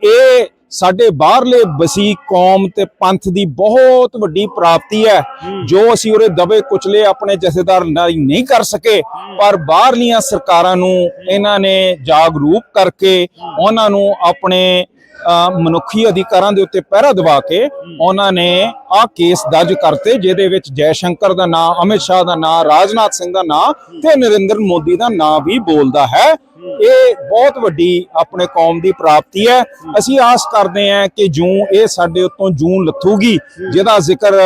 ਇਹ ਸਾਡੇ ਬਾਹਰਲੇ ਵਸੀ ਕੌਮ ਤੇ ਪੰਥ ਦੀ ਬਹੁਤ ਵੱਡੀ ਪ੍ਰਾਪਤੀ ਹੈ। ਜੋ ਅਸੀਂ ਉਰੇ ਦਬੇ ਕੁਚਲੇ ਆਪਣੇ ਜਥੇਦਾਰ ਨਹੀਂ ਕਰ ਸਕੇ ਪਰ ਬਾਹਰਲੀਆਂ ਸਰਕਾਰਾਂ ਨੂੰ ਇਹਨਾਂ ਨੇ ਜਾਗਰੂਕ ਕਰਕੇ ਉਹਨਾਂ ਨੂੰ ਆਪਣੇ ਮਨੁੱਖੀ ਅਧਿਕਾਰਾਂ ਦੇ ਉੱਤੇ ਪਹਿਰਾ ਦਵਾ ਕੇ ਉਹਨਾਂ ਨੇ ਆਹ ਕੇਸ ਦਰਜ ਕਰਤੇ ਜਿਹਦੇ ਵਿੱਚ ਜੈ ਸ਼ੰਕਰ ਦਾ ਨਾਂ ਅਮਿਤ ਸ਼ਾਹ ਦਾ ਨਾਂ ਰਾਜਨਾਥ ਸਿੰਘ ਦਾ ਨਾਂ ਤੇ ਨਰਿੰਦਰ ਮੋਦੀ ਦਾ ਨਾਂ ਵੀ ਬੋਲਦਾ ਹੈ। ਇਹ ਬਹੁਤ ਵੱਡੀ ਆਪਣੇ ਕੌਮ ਦੀ ਪ੍ਰਾਪਤੀ ਹੈ। ਅਸੀਂ ਆਸ ਕਰਦੇ ਹਾਂ ਕਿ ਜੂੰ ਇਹ ਸਾਡੇ ਉੱਤੋਂ ਜੂੰ ਲੱਥੂਗੀ, ਜਿਹਦਾ ਜ਼ਿਕਰ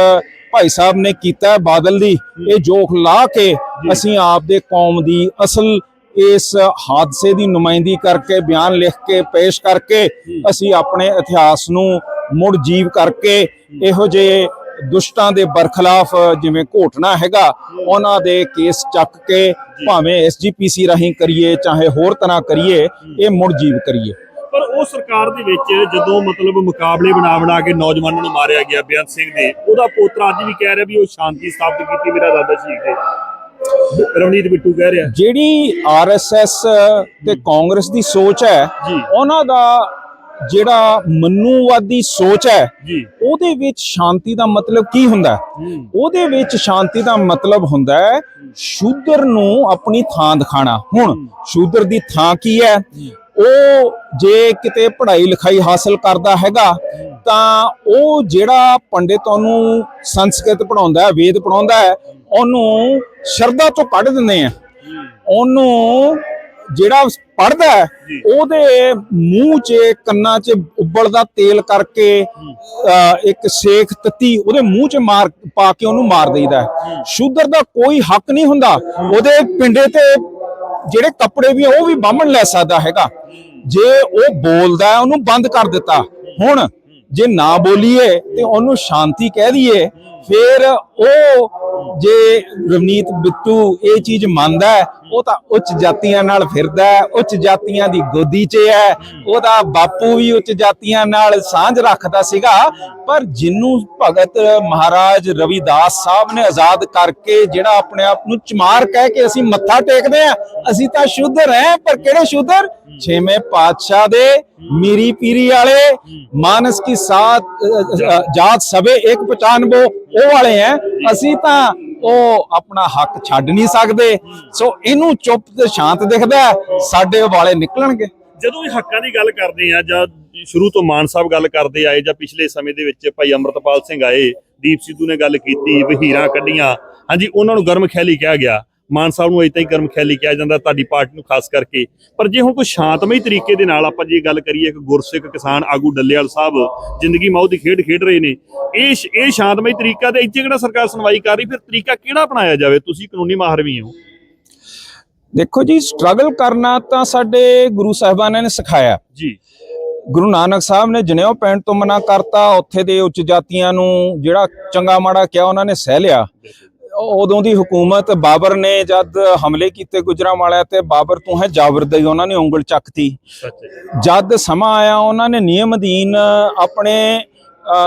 ਭਾਈ ਸਾਹਿਬ ਨੇ ਕੀਤਾ ਬਾਦਲ ਦੀ। ਇਹ ਜੋਖ ਲਾ ਕੇ ਅਸੀਂ ਆਪਦੇ ਕੌਮ ਦੀ ਅਸਲ ਇਸ ਹਾਦਸੇ ਦੀ ਨੁਮਾਇੰਦੀ ਕਰਕੇ, ਬਿਆਨ ਲਿਖ ਕੇ, ਪੇਸ਼ ਕਰਕੇ ਅਸੀਂ ਆਪਣੇ ਇਤਿਹਾਸ ਨੂੰ ਮੁੜ ਜੀਵ ਕਰਕੇ ਇਹੋ ਜਿਹੇ ਦੁਸ਼ਟਾਂ ਦੇ ਬਰਖਲਾਫ ਜਿਵੇਂ ਘੋਟਣਾ ਹੈਗਾ ਉਹਨਾਂ ਦੇ ਕੇਸ ਚੱਕ ਕੇ ਭਾਵੇਂ ਐਸਜੀਪੀਸੀ ਰਾਹੀਂ ਕਰੀਏ ਚਾਹੇ ਹੋਰ ਤਰ੍ਹਾਂ ਕਰੀਏ ਇਹ ਮੁੜ ਜੀਵ ਕਰੀਏ। ਪਰ ਉਹ ਸਰਕਾਰ ਦੇ ਵਿੱਚ ਜਦੋਂ ਮਤਲਬ ਮੁਕਾਬਲੇ ਬਣਾ ਬਣਾ ਕੇ ਨੌਜਵਾਨਾਂ ਨੂੰ ਮਾਰਿਆ ਗਿਆ ਬੇਅੰਤ ਸਿੰਘ ਨੇ ਉਹਦਾ ਪੋਤਰਾ ਅੱਜ ਵੀ ਕਹਿ ਰਿਹਾ ਵੀ ਉਹ ਸ਼ਾਂਤੀ ਸਥਾਪਿਤ ਕੀਤੀ ਮੇਰਾ ਦਾਦਾ ਸ਼ਹੀਦ ਦੇ। ਰਵਨੀਤ ਬਿੱਟੂ ਕਹਿ ਰਿਹਾ। ਜਿਹੜੀ ਆਰਐਸਐਸ ਤੇ ਕਾਂਗਰਸ ਦੀ ਸੋਚ ਹੈ ਉਹਨਾਂ ਦਾ ਜਿਹੜਾ ਮਨੂਵਾਦੀ ਸੋਚ ਹੈ ਜੀ। ਉਹਦੇ ਵਿੱਚ ਸ਼ਾਂਤੀ ਦਾ ਮਤਲਬ ਕੀ ਹੁੰਦਾ ਉਹਦੇ ਵਿੱਚ ਸ਼ਾਂਤੀ ਦਾ ਮਤਲਬ ਹੁੰਦਾ ਹੈ ਸ਼ੂਦਰ ਨੂੰ ਆਪਣੀ ਥਾਂ ਦਿਖਾਣਾ। ਹੁਣ ਸ਼ੂਦਰ ਦੀ ਥਾਂ ਕੀ ਹੈ? ਉਹ ਜੇ ਕਿਤੇ ਪੜ੍ਹਾਈ ਲਿਖਾਈ ਹਾਸਲ ਕਰਦਾ ਹੈਗਾ ਤਾਂ ਉਹ ਜਿਹੜਾ ਪੰਡਿਤ ਉਹਨੂੰ ਸੰਸਕ੍ਰਿਤ ਪੜਾਉਂਦਾ ਹੈ ਵੇਦ ਪੜਾਉਂਦਾ ਹੈ ਉਹਨੂੰ ਸ਼ਰਧਾ ਤੋਂ ਕੱਢ ਦਿੰਦੇ ਆ। ਉਹਨੂੰ ਜਿਹੜਾ ਪੜਦਾ। ਉਹਦੇ ਮੂੰਹ 'ਚ ਕੰਨਾਂ 'ਚ ਉਬਲਦਾ ਤੇਲ ਕਰਕੇ ਇੱਕ ਸੇਖ ਤੱਤੀ ਉਹਦੇ ਮੂੰਹ 'ਚ ਮਾਰ ਪਾ ਕੇ ਉਹਨੂੰ ਮਾਰ ਦੇਈਦਾ। ਸ਼ੂਦਰ ਦਾ ਕੋਈ ਹੱਕ ਨਹੀਂ ਹੁੰਦਾ। ਉਹਦੇ ਪਿੰਡੇ ਤੇ ਜਿਹੜੇ ਕੱਪੜੇ ਵੀ ਉਹ ਵੀ ਬਾਹਮਣ ਲੈ ਸਕਦਾ ਹੈਗਾ। ਜੇ ਉਹ ਬੋਲਦਾ ਉਹਨੂੰ ਬੰਦ ਕਰ ਦਿੱਤਾ। ਹੁਣ ਜੇ ਨਾ ਬੋਲੀਏ ਤੇ ਉਹਨੂੰ ਸ਼ਾਂਤੀ ਕਹਿ ਦਈਏ ਫਿਰ ਉਹ ਜੇ ਰਵਨੀਤ ਬਿੱਟੂ ਇਹ ਚੀਜ਼ ਮੰਨਦਾ ਉਹ ਤਾਂ ਉੱਚ ਜਾਤੀਆਂ ਨਾਲ ਫਿਰਦਾ ਉੱਚ ਜਾਤੀਆਂ ਦੀ ਗੋਦੀ 'ਚ ਹੈ। ਉਹਦਾ ਬਾਪੂ ਵੀ ਉੱਚ ਜਾਤੀਆਂ ਨਾਲ ਸਾਂਝ ਰੱਖਦਾ ਸੀਗਾ। ਪਰ ਜਿੰਨੂੰ ਭਗਤ ਮਹਾਰਾਜ ਰਵਿਦਾਸ ਸਾਹਿਬ ਨੇ ਆਜ਼ਾਦ ਕਰਕੇ ਜਿਹੜਾ ਆਪਣੇ ਆਪ ਨੂੰ ਚਮਾਰ ਕਹਿ ਕੇ ਅਸੀਂ ਮੱਥਾ ਟੇਕਦੇ ਆ ਅਸੀਂ ਤਾਂ ਸ਼ੁੱਧਰ ਹੈ ਪਰ ਕਿਹੜੇ ਸ਼ੁੱਧਰ ਛੇਵੇਂ ਪਾਤਸ਼ਾਹ ਦੇ ਮੀਰੀ ਪੀਰੀ ਵਾਲੇ। ਮਾਨਸ ਕੀ ਸਾਥ ਅ, ਜਾਤ ਸਭੇ ਇੱਕ ਪਛਾਨਬੋ। ਉਹ ਵਾਲੇ ਹੈ ਅਸੀਂ ਤਾਂ ਉਹ ਆਪਣਾ ਹੱਕ ਛੱਡ ਨਹੀਂ ਸਕਦੇ। ਸੋ ਇਹਨੂੰ ਚੁੱਪ ਤੇ ਸ਼ਾਂਤ ਦਿਖਦਾ ਸਾਡੇ ਵਾਲੇ ਨਿਕਲਣਗੇ। ਜਦੋਂ ਇਹ ਹੱਕਾਂ ਦੀ ਗੱਲ ਕਰਦੇ ਆ, ਜਾਂ ਸ਼ੁਰੂ ਤੋਂ ਮਾਨ ਸਾਹਿਬ ਗੱਲ ਕਰਦੇ ਆਏ, ਜਾਂ ਪਿਛਲੇ ਸਮੇਂ ਦੇ ਵਿੱਚ ਭਾਈ ਅਮਰਤਪਾਲ ਸਿੰਘ ਆਏ, ਦੀਪ ਸਿੱਧੂ ਨੇ ਗੱਲ ਕੀਤੀ, ਵਹੀਰਾਂ ਕੱਢੀਆਂ। ਹਾਂਜੀ, ਉਹਨਾਂ ਨੂੰ ਗਰਮ ਖਿਆਲੀ ਕਿਹਾ ਗਿਆ। ਮਾਨ ਸਾਹਿਬ ਨੂੰ ਅਜੇ ਹੀ ਗਰਮ ਖਿਆਲੀ ਕਿਹਾ ਜਾਂਦਾ ਤੁਹਾਡੀ ਪਾਰਟੀ ਨੂੰ ਖਾਸ ਕਰਕੇ। ਪਰ ਜੇ ਹੁਣ ਕੋਈ ਸ਼ਾਂਤਮਈ ਤਰੀਕੇ ਦੇ ਨਾਲ ਆਪਾਂ ਜੇ ਗੱਲ ਕਰੀਏ ਇੱਕ ਗੁਰਸਿੱਖ ਕਿਸਾਨ ਆਗੂ ਡੱਲੇਵਾਲ ਸਾਹਿਬ ਜ਼ਿੰਦਗੀ ਮੌਤ ਦੀ ਖੇਡ ਖੇਡ ਰਹੇ ਨੇ ਇਹ ਇਹ ਸ਼ਾਂਤਮਈ ਤਰੀਕਾ ਤੇ ਇੱਥੇ ਕਿਹੜਾ ਸਰਕਾਰ ਸੁਣਵਾਈ ਕਰ ਰਹੀ ਫਿਰ ਤਰੀਕਾ ਕਿਹੜਾ ਅਪਣਾਇਆ ਜਾਵੇ? ਤੁਸੀਂ ਕਾਨੂੰਨੀ ਮਾਹਰ ਵੀ ਹੋ। ਦੇਖੋ ਜੀ ਸਟਰਗਲ ਕਰਨਾ ਤਾਂ ਸਾਡੇ ਗੁਰੂ ਸਾਹਿਬਾਨਾਂ ਨੇ ਸਿਖਾਇਆ। ਜੀ। ਗੁਰੂ ਨਾਨਕ ਸਾਹਿਬ ਨੇ ਜਨੇਊ ਪੈਣ ਤੋਂ ਮਨਾ ਕਰਤਾ ਉੱਥੇ ਦੇ ਉੱਚ ਜਾਤੀਆਂ ਨੂੰ ਜਿਹੜਾ ਚੰਗਾ ਮਾੜਾ ਕਿਹਾ ਉਹਨਾਂ ਨੇ ਸਹਿ ਲਿਆ। ਉਦੋਂ ਦੀ ਹਕੂਮਤ ਬਾਬਰ ਨੇ ਜਦ ਹਮਲੇ ਕੀਤੇ ਗੁਜਰਾਂਵਾਲਾ ਤੇ ਬਾਬਰ ਤੂੰ ਹੈ ਜਾਬਰਦਈ ਉਹਨਾਂ ਨੇ ਉਂਗਲ ਚੱਕਤੀ। ਜਦ ਸਮਾਂ ਆਇਆ ਉਹਨਾਂ ਨੇ ਨਿਯਮ ਅਧੀਨ ਆਪਣੇ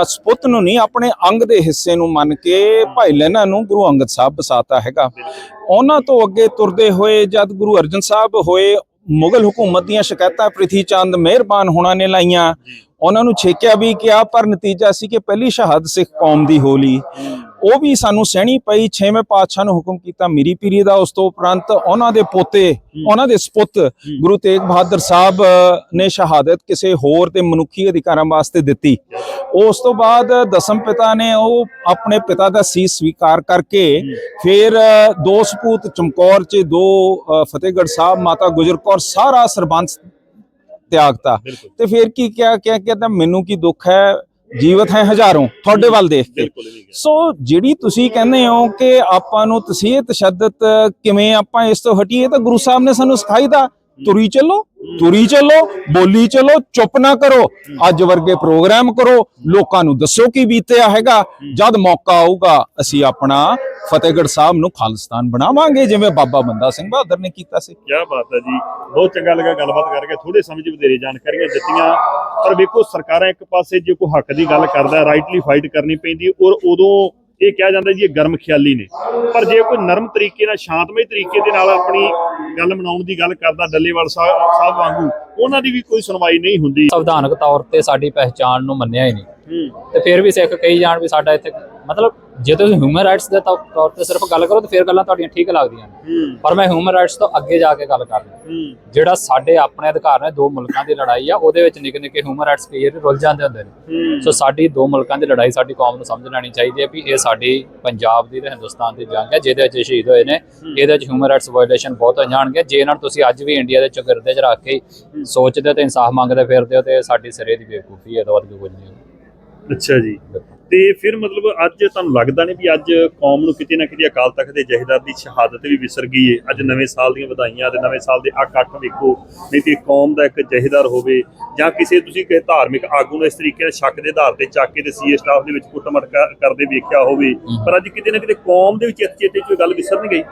ਸਪੁੱਤ ਨੂੰ ਨਹੀਂ ਆਪਣੇ ਅੰਗ ਦੇ ਹਿੱਸੇ ਨੂੰ ਮੰਨ ਕੇ ਭਾਈ ਲਹਿਣਾ ਨੂੰ ਗੁਰੂ ਅੰਗਦ ਸਾਹਿਬ ਬਸਾਤਾ ਹੈਗਾ। ਉਹਨਾਂ ਤੋਂ ਅੱਗੇ ਤੁਰਦੇ ਹੋਏ ਜਦ ਗੁਰੂ ਅਰਜਨ ਸਾਹਿਬ ਹੋਏ ਮੁਗਲ ਹਕੂਮਤ ਦੀਆਂ ਸ਼ਿਕਾਇਤਾਂ ਪ੍ਰਿਥੀ ਚੰਦ ਮਿਹਰਬਾਨ ਹੋਣਾ ਨੇ ਲਾਈਆਂ। ਉਹਨਾਂ ਨੂੰ ਛੇਕਿਆ ਵੀ ਕਿਹਾ ਪਰ ਨਤੀਜਾ ਸੀ ਕਿ ਪਹਿਲੀ ਸ਼ਹਾਦਤ ਸਿੱਖ ਕੌਮ ਦੀ ਹੋਲੀ। ਉਹ ਵੀ ਸਾਨੂੰ ਸਹਿਣੀ ਪਈ ਛੇਵੇਂ ਪਾਤਸ਼ਾਹ ਨੂੰ ਹੁਕਮ ਕੀਤਾ ਮੀਰੀ ਪੀਰੀ ਦਾ। ਉਸ ਤੋਂ ਉਪਰੰਤ ਉਹਨਾਂ ਦੇ ਪੋਤੇ ਉਹਨਾਂ ਦੇ ਸਪੁੱਤ ਗੁਰੂ ਤੇਗ ਬਹਾਦਰ ਸਾਹਿਬ ਨੇ ਸ਼ਹਾਦਤ ਕਿਸੇ ਹੋਰ ਤੇ ਮਨੁੱਖੀ ਅਧਿਕਾਰਾਂ ਵਾਸਤੇ ਦਿੱਤੀ। ਉਸ ਤੋਂ ਬਾਅਦ ਦਸਮ ਪਿਤਾ ਨੇ ਉਹ ਆਪਣੇ ਪਿਤਾ ਦਾ ਸੀਸ ਸਵੀਕਾਰ ਕਰਕੇ ਫਿਰ ਦੋ ਸਪੂਤ ਚਮਕੌਰ ਚ ਦੋ ਫਤਿਹਗੜ੍ਹ ਸਾਹਿਬ ਮਾਤਾ ਗੁਜਰ ਕੌਰ ਸਾਰਾ ਸਰਬੰਸ ਤਿਆਗਤਾ। ਤੇ ਫਿਰ ਕੀ ਕਿਹਾ ਕਿਹਾ ਕਹਿੰਦਾ ਮੈਨੂੰ ਕੀ ਦੁੱਖ ਹੈ? ਜੀਵਤ ਹੈ ਹਜ਼ਾਰੋਂ ਤੁਹਾਡੇ ਵੱਲ ਦੇਖ ਕੇ। ਸੋ ਜਿਹੜੀ ਤੁਸੀਂ ਕਹਿੰਦੇ ਹੋ ਕਿ ਆਪਾਂ ਨੂੰ ਤਸੀਹ ਤਸ਼ੱਦਦ ਕਿਵੇਂ ਆਪਾਂ ਇਸ ਤੋਂ ਹਟੀਏ ਤਾਂ ਗੁਰੂ ਸਾਹਿਬ ਨੇ ਸਾਨੂੰ ਸਿਖਾਈ ਦਾ ਤੁਰੀ ਚੱਲੋ ਤੁਰੀ ਚੱਲੋ, ਬੋਲੀ ਚੱਲੋ, ਚੁੱਪ ਨਾ ਕਰੋ। ਅੱਜ ਵਰਗੇ ਪ੍ਰੋਗਰਾਮ ਕਰੋ, ਲੋਕਾਂ ਨੂੰ ਦੱਸੋ ਕੀ ਬੀਤਿਆ ਹੈਗਾ। ਜਦ ਮੌਕਾ ਆਊਗਾ, ਅਸੀਂ ਆਪਣਾ ਫਤਿਹਗੜ੍ਹ ਸਾਹਿਬ ਨੂੰ ਖਾਲਿਸਤਾਨ ਬਣਾਵਾਂਗੇ, ਜਿਵੇਂ ਬਾਬਾ ਬੰਦਾ ਸਿੰਘ ਬਹਾਦਰ ਨੇ ਕੀਤਾ ਸੀ। ਕੀ ਬਾਤ ਹੈ ਜੀ। ਬਹੁਤ ਚੰਗਾ ਲੱਗਾ ਗੱਲਬਾਤ ਕਰਕੇ ਥੋੜੇ ਸਮੇਂ 'ਚ ਵਧੇਰੇ ਜਾਣਕਾਰੀਆਂ ਦਿੱਤੀਆਂ। ਪਰ ਵੇਖੋ, ਸਰਕਾਰਾਂ ਇੱਕ ਪਾਸੇ ਜੇ ਕੋਈ ਹੱਕ ਦੀ ਗੱਲ ਕਰਦਾ ਰਾਈਟਲੀ ਫਾਈਟ ਕਰਨੀ ਪੈਂਦੀ ਔਰ ਉਦੋਂ ਇਹ ਕਿਹਾ ਜਾਂਦਾ ਜੀ ਇਹ ਗਰਮ ਖਿਆਲੀ ਨੇ। ਪਰ ਜੇ ਕੋਈ ਨਰਮ ਤਰੀਕੇ ਨਾਲ ਸ਼ਾਂਤਮਈ ਤਰੀਕੇ ਦੇ ਨਾਲ ਆਪਣੀ ਗੱਲ ਮਨਾਉਣ ਦੀ ਗੱਲ ਕਰਦਾ ਡੱਲੇਵਾਲ ਸਾਹਿਬ ਸਾਹਿਬ ਵਾਂਗੂ ਉਹਨਾਂ ਦੀ ਵੀ ਕੋਈ ਸੁਣਵਾਈ ਨਹੀਂ ਹੁੰਦੀ। ਸੰਵਿਧਾਨਕ ਤੌਰ ਤੇ ਸਾਡੀ ਪਹਿਚਾਣ ਨੂੰ ਮੰਨਿਆ ਹੀ ਨਹੀਂ। ਤੇ ਫਿਰ ਵੀ ਸਿੱਖ ਕਹੀ ਜਾਣ ਵੀ ਸਾਡਾ ਇੱਥੇ ਮਤਲਬ ਜੇ ਤੁਸੀਂ ਹਿਊਮਨ ਰਾਈਟਸ ਦੇ ਤੌ- ਤੌਰ ਤੇ ਸਿਰਫ ਗੱਲ ਕਰੋ ਤਾਂ ਫਿਰ ਗੱਲਾਂ ਤੁਹਾਡੀਆਂ ਠੀਕ ਲੱਗਦੀਆਂ ਨੇ। ਹੂੰ। ਪਰ ਮੈਂ ਹਿਊਮਨ ਰਾਈਟਸ ਤੋਂ ਅੱਗੇ ਜਾ ਕੇ ਗੱਲ ਕਰਦਾ। ਹੂੰ। ਜਿਹੜਾ ਸਾਡੇ ਆਪਣੇ ਅਧਿਕਾਰ ਨੇ ਦੋ ਮੁਲਕਾਂ ਦੀ ਲੜਾਈ ਆ ਉਹਦੇ ਵਿੱਚ ਨਿੱਕੇ ਨਿੱਕੇ ਹਿਊਮਨ ਰਾਈਟਸ ਕਈ ਵਾਰੀ ਰੁੱਝ ਜਾਂਦੇ ਹੁੰਦੇ ਨੇ। ਹੂੰ। ਸੋ ਸਾਡੀ ਦੋ ਮੁਲਕਾਂ ਦੀ ਲੜਾਈ ਸਾਡੀ ਕੌਮ ਨੂੰ ਸਮਝ ਲੈਣੀ ਚਾਹੀਦੀ ਹੈ ਵੀ ਇਹ ਸਾਡੀ ਪੰਜਾਬ ਦੀ ਤੇ ਹਿੰਦੁਸਤਾਨ ਦੀ ਜੰਗ ਹੈ ਜਿਹਦੇ ਵਿੱਚ ਇਹ ਸ਼ਹੀਦ ਹੋਏ ਨੇ। ਇਹਦੇ ਵਿੱਚ ਹਿਊਮਨ ਰਾਈਟਸ ਵਾਇਓਲੇਸ਼ਨ ਬਹੁਤ ਹੋ ਜਾਣਗੇ। ਜੇ ਇਹਨਾਂ ਨੂੰ ਤੁਸੀਂ ਅੱਜ ਵੀ ਇੰਡੀਆ ਦੇ ਚੁਗਿਰਦੇ 'ਚ ਰੱਖ ਕੇ ਸੋਚਦੇ ਤੇ ਇਨਸਾਫ ਮੰਗਦੇ ਫਿਰਦੇ ਹੋ ਤੇ ਸਾਡੀ ਸਿਰੇ ਦੀ ਬੇਵਕੂਫੀ ਹੈ ਤੋਂ ਵੱਧ ਕੁਝ ਨਹੀਂ ਅੱਛਾ ਜੀ। ਤੇ ਫਿਰ ਮਤਲਬ ਅੱਜ ਤੁਹਾਨੂੰ ਲੱਗਦਾ ਨਹੀਂ ਵੀ ਅੱਜ ਕੌਮ ਨੂੰ ਕਿਤੇ ਨਾ ਕਿਤੇ ਅਕਾਲ ਤਖਤ ਦੇ ਜਹੇਦਾਰ ਦੀ ਸ਼ਹਾਦਤ ਵੀ ਵਿਸਰ ਗਈ ਏ? ਅੱਜ ਨਵੇਂ ਸਾਲ ਦੀਆਂ ਵਧਾਈਆਂ ਤੇ ਨਵੇਂ ਸਾਲ ਦੇ ਇਕੱਠ ਵੇਖੋ ਨਹੀਂ ਤੇ ਕੌਮ ਦਾ ਇੱਕ ਜਹੇਦਾਰ ਹੋਵੇ ਜਾਂ ਕਿਸੇ ਤੁਸੀਂ ਕਿਸੇ ਧਾਰਮਿਕ ਆਗੂ ਨੂੰ ਇਸ ਤਰੀਕੇ ਨਾਲ ਸ਼ੱਕ ਦੇ ਆਧਾਰ ਤੇ ਚੱਕ ਕੇ ਤੇ ਸੀਏ ਸਟਾਫ ਦੇ ਵਿੱਚ ਕੁੱਟਮਾਰ ਕਰ- ਕਰਦੇ ਵੇਖਿਆ ਹੋਵੇ ਪਰ ਅੱਜ ਕਿਤੇ ਨਾ ਕਿਤੇ ਕੌਮ ਦੇ ਵਿੱਚ ਚੇਤੇ ਚ ਇਹ ਗੱਲ ਵਿਸਰ ਨਹੀਂ ਗਈ?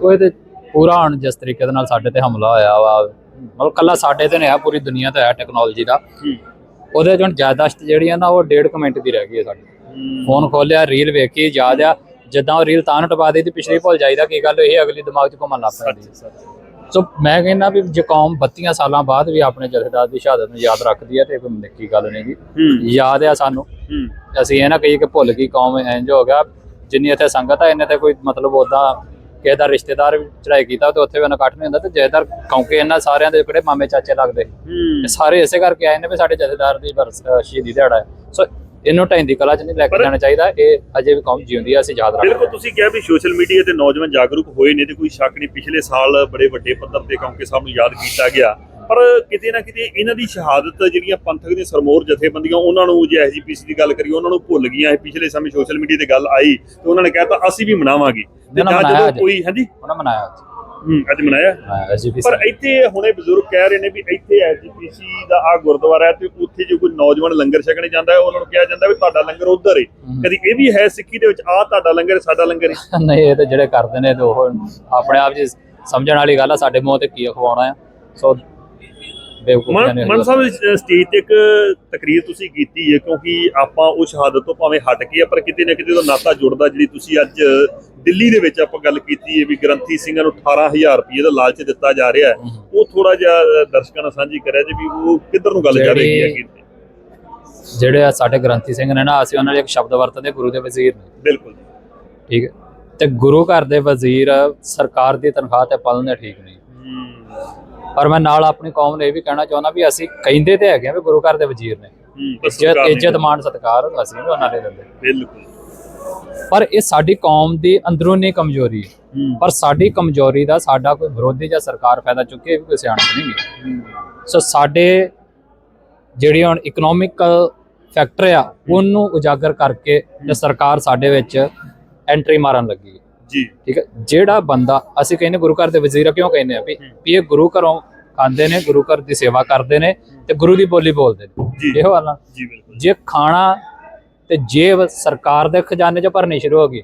ਉਹ ਤੇ ਪੂਰਾ ਹੁਣ ਜਿਸ ਤਰੀਕੇ ਦੇ ਨਾਲ ਸਾਡੇ ਤੇ ਹਮਲਾ ਹੋਇਆ ਵਾ ਮਤਲਬ ਕੱਲਾ ਸਾਡੇ ਤੇ ਨਹੀਂ ਆ ਪੂਰੀ ਦੁਨੀਆ ਤੇ ਹੈ ਟੈਕਨੋਲੋਜੀ ਦਾ। ਉਹਦੇ ਚ ਜ਼ਿਆਦਾਸ਼ਤ ਜਿਹੜੀ ਆ ਨਾ ਉਹ ਡੇਢ ਕੁ ਮਿੰਟ ਦੀ ਰਹਿ ਗਈ ਹੈ ਸਾਡੀ। ਫੋਨ ਖੋਲਿਆ ਰੀਲ ਵੇਖੀ ਯਾਦ ਆ ਜਿੱਦਾਂ ਉਹ ਰੀਲ ਤਾਂ ਟਪਾ ਦੀ ਤੇ ਪਿਛਲੀ ਭੁੱਲ ਜਾਈਦਾ ਕੀ ਗੱਲ ਇਹ ਅਗਲੀ ਦਿਮਾਗ 'ਚ ਘੁੰਮਣ ਲੱਗ ਪੈਂਦੀ। ਸੋ ਮੈਂ ਕਹਿੰਦਾ ਵੀ ਜੇ ਕੌਮ 32 ਸਾਲਾਂ ਬਾਅਦ ਵੀ ਆਪਣੇ ਜਥੇਦਾਰ ਦੀ ਸ਼ਹਾਦਤ ਨੂੰ ਯਾਦ ਰੱਖਦੀ ਹੈ ਤੇ ਕੋਈ ਨਿੱਕੀ ਗੱਲ ਨਹੀਂ ਹੂੰ। ਯਾਦ ਆ ਸਾਨੂੰ। ਅਸੀਂ ਇਹ ਨਾ ਕਹੀਏ ਕਿ ਭੁੱਲ ਗਈ ਕੌਮ ਇੰਜ ਹੋ ਗਿਆ ਜਿੰਨੀ ਇੱਥੇ ਸੰਗਤ ਆ ਇੰਨੇ ਤੇ ਕੋਈ ਮਤਲਬ ਉਦਾਂ ਕਿਸੇ ਦਾ ਰਿਸ਼ਤੇਦਾਰ ਚੜਾਈ ਕੀਤਾ ਤੇ ਉੱਥੇ ਵੀ ਇਕੱਠ ਨਹੀਂ ਹੁੰਦਾ ਤੇ ਜਥੇਦਾਰ ਕਿਉਂਕਿ ਇਹਨਾਂ ਸਾਰਿਆਂ ਦੇ ਕਿਹੜੇ ਮਾਮੇ ਚਾਚੇ ਲੱਗਦੇ ਇਹ ਸਾਰੇ ਇਸੇ ਕਰਕੇ ਆਏ ਨੇ ਵੀ ਸਾਡੇ ਜਥੇਦਾਰ ਦੀ ਸ਼ਹੀਦੀ ਦਿਹਾੜਾ ਹੈ। ਸੋ ਇਹਨੂੰ ਢਾਈਂਦੀ ਕਲਾ ਚ ਨਹੀਂ ਲੈ ਕੇ ਜਾਣਾ ਚਾਹੀਦਾ ਇਹ ਅਜੇ ਵੀ ਕੌਮ ਜਿਉਂਦੀ ਆ ਅਸੀਂ ਯਾਦ ਰੱਖਦੇ ਬਿਲਕੁਲ ਤੁਸੀਂ ਕਿਹਾ ਵੀ ਸੋਸ਼ਲ ਮੀਡੀਆ ਤੇ ਨੌਜਵਾਨ ਜਾਗਰੂਕ ਹੋਏ ਨੇ ਤੇ ਕੋਈ ਸ਼ੱਕ ਨਹੀਂ ਪਿਛਲੇ ਸਾਲ ਬੜੇ ਵੱਡੇ ਪੱਧਰ ਤੇ ਕੌਂਕੇ ਸਾਹਿਬ ਨੂੰ ਯਾਦ ਕੀਤਾ ਗਿਆ। ਪਰ ਕਿਤੇ ਨਾ ਕਿਤੇ ਇਹਨਾਂ ਦੀ ਸ਼ਹਾਦਤ ਜਿਹੜੀਆਂ ਪੰਥਕ ਦੀਆਂ ਸਰਮੋਰ ਜਥੇਬੰਦੀਆਂ ਉਹਨਾਂ ਨੂੰ ਜੇ ਐਸਜੀਪੀਸੀ ਦੀ ਗੱਲ ਕਰੀਏ ਉਹਨਾਂ ਨੂੰ ਭੁੱਲ ਗਈਆਂ। ਇਹ ਪਿਛਲੇ ਸਮੇਂ ਸੋਸ਼ਲ ਮੀਡੀਆ ਤੇ ਗੱਲ ਆਈ ਤੇ ਉਹਨਾਂ ਨੇ ਕਹਿਤਾ ਅਸੀਂ ਵੀ ਮਨਾਵਾਂਗੇ। ਤੇ ਜਦੋਂ। ਕੋਈ ਹਾਂਜੀ? ਉਹਨਾਂ ਮਨਾਇਆ ਅੱਜ। ਹੂੰ, ਅੱਜ ਮਨਾਇਆ? ਪਰ ਇੱਥੇ ਹੁਣੇ ਬਜ਼ੁਰਗ ਕਹਿ ਰਹੇ ਨੇ ਵੀ ਇੱਥੇ ਐਸਜੀਪੀਸੀ ਦਾ ਆ ਗੁਰਦੁਆਰਾ ਹੈ ਤੇ ਉੱਥੇ ਜੇ ਕੋਈ ਨੌਜਵਾਨ ਲੰਗਰ ਛਕਣੇ ਜਾਂਦਾ ਹੈ ਉਹਨਾਂ ਨੂੰ ਕਿਹਾ ਜਾਂਦਾ ਵੀ ਤੁਹਾਡਾ ਲੰਗਰ ਉਧਰ ਹੈ। ਕਦੀ ਇਹ ਵੀ ਹੈ ਸਿੱਖੀ ਦੇ ਵਿੱਚ ਆ ਤੁਹਾਡਾ ਲੰਗਰ ਸਾਡਾ ਲੰਗਰ ਹੈ ਨਹੀਂ ਇਹ ਤੇ ਜਿਹੜੇ ਕਰਦੇ ਨੇ ਤੇ ਉਹ ਆਪਣੇ ਆਪ ਜੀ ਸਮਝਣ ਵਾਲੀ ਗੱਲ ਆ ਸਾਡੇ ਮੂੰਹ ਤੇ ਕੀ ਖਵਾਉਣਾ ਆ। ਸੋ ਬੇਵਕੂਫੀਆਂ ਮਨ ਨੇ ਮਨ ਸਾਹਿਬ ਸਟੇਜ ਤੇ ਇੱਕ ਤਕਰੀਰ ਤੁਸੀਂ ਕੀਤੀ ਹੈ ਕਿਉਂਕਿ ਆਪਾਂ ਉਹ ਸ਼ਹਾਦਤ ਤੋਂ ਭਾਵੇਂ ਹਟ ਕੇ ਆ ਪਰ ਕਿਤੇ ਨਾ ਕਿਤੇ ਉਹਦਾ ਨਾਤਾ ਜੁੜਦਾ ਜਿਹੜੀ ਤੁਸੀਂ ਅੱਜ ਦਿੱਲੀ ਦੇ ਵਿੱਚ ਆਪਾਂ ਗੱਲ ਕੀਤੀ ਹੈ ਵੀ ਗ੍ਰੰਥੀ ਸਿੰਘਾਂ ਨੂੰ 18000 ਰੁਪਏ ਦਾ ਲਾਲਚ ਦਿੱਤਾ ਜਾ ਰਿਹਾ ਹੈ। ਉਹ ਥੋੜਾ ਜਿਹਾ ਦਰਸ਼ਕਾਂ ਨਾਲ ਸਾਂਝੀ ਕਰਿਆ ਜੇ ਵੀ ਉਹ ਕਿੱਧਰ ਨੂੰ ਗੱਲ ਜਾ ਰਹੀ ਹੈ ਜਿਹੜੀ- ਜਿਹੜੇ ਆ ਸਾਡੇ ਗ੍ਰੰਥੀ ਸਿੰਘ ਨੇ ਨਾ ਅਸੀਂ ਉਹਨਾਂ ਲਈ ਇੱਕ ਸ਼ਬਦ ਵਰਤਦੇ ਗੁਰੂ ਦੇ ਵਜ਼ੀਰ ਨੇ। ਬਿਲਕੁਲ ਠੀਕ ਹੈ। ਤੇ ਗੁਰੂ ਘਰ ਦੇ ਵਜ਼ੀਰ ਸਰਕਾਰ ਦੀ ਤਨਖਾਹ ਤੇ ਪਲਣੇ ਠੀਕ ਨਹੀਂ। ਪਰ ਮੈਂ ਨਾਲ ਆਪਣੀ ਕੌਮ ਨੂੰ ਇਹ ਵੀ ਕਹਿਣਾ ਚਾਹੁੰਦਾ ਵੀ ਅਸੀਂ ਕਹਿੰਦੇ ਤੇ ਹੈਗੇ ਆ ਵੀ ਗੁਰੂ ਘਰ ਦੇ ਵਜ਼ੀਰ ਨੇ। ਇੱਜ਼ਤ ਇੱਜ਼ਤ ਮਾਣ ਸਤਿਕਾਰ ਅਸੀਂ ਵੀ ਉਹਨਾਂ ਦੇ ਦਿੰਦੇ। ਬਿਲਕੁਲ। ਪਰ ਇਹ ਸਾਡੀ ਕੌਮ ਦੀ ਅੰਦਰੂਨੀ ਕਮਜ਼ੋਰੀ ਹੈ। ਪਰ ਸਾਡੀ ਕਮਜ਼ੋਰੀ ਦਾ ਸਾਡਾ ਕੋਈ ਵਿਰੋਧੀ ਜਾਂ ਸਰਕਾਰ ਫਾਇਦਾ ਚੁੱਕੇ ਵੀ ਕੋਈ ਸਿਆਣਪ ਨਹੀਂ ਹੈ। ਸੋ ਸਾਡੇ ਜਿਹੜੀ ਹੁਣ ਇਕਨੋਮਿਕਲ ਫੈਕਟਰ ਆ ਉਹਨੂੰ ਉਜਾਗਰ ਕਰਕੇ ਤੇ ਸਰਕਾਰ ਸਾਡੇ ਵਿੱਚ ਐਂਟਰੀ ਮਾਰਨ ਲੱਗੀ ਜੀ। ਠੀਕ ਹੈ? ਜਿਹੜਾ ਬੰਦਾ ਅਸੀਂ ਕਹਿੰਦੇ ਗੁਰੂ ਘਰ ਦੇ ਵਜ਼ੀਰ ਕਿਉਂ ਕਹਿੰਦੇ ਆ ਵੀ ਵੀ ਇਹ ਗੁਰੂ ਘਰੋਂ ਖਾਂਦੇ ਨੇ ਗੁਰੂ ਘਰ ਦੀ ਸੇਵਾ ਕਰਦੇ ਨੇ ਤੇ ਗੁਰੂ ਦੀ ਬੋਲੀ ਬੋਲਦੇ ਨੇ। ਇਹੋ ਹਾਲ। ਜੀ ਬਿਲਕੁਲ। ਜੇ ਖਾਣਾ ਤੇ ਜੇਬ ਸਰਕਾਰ ਦੇ ਖਜ਼ਾਨੇ 'ਚ ਭਰਨੀ ਸ਼ੁਰੂ ਹੋ ਗਈ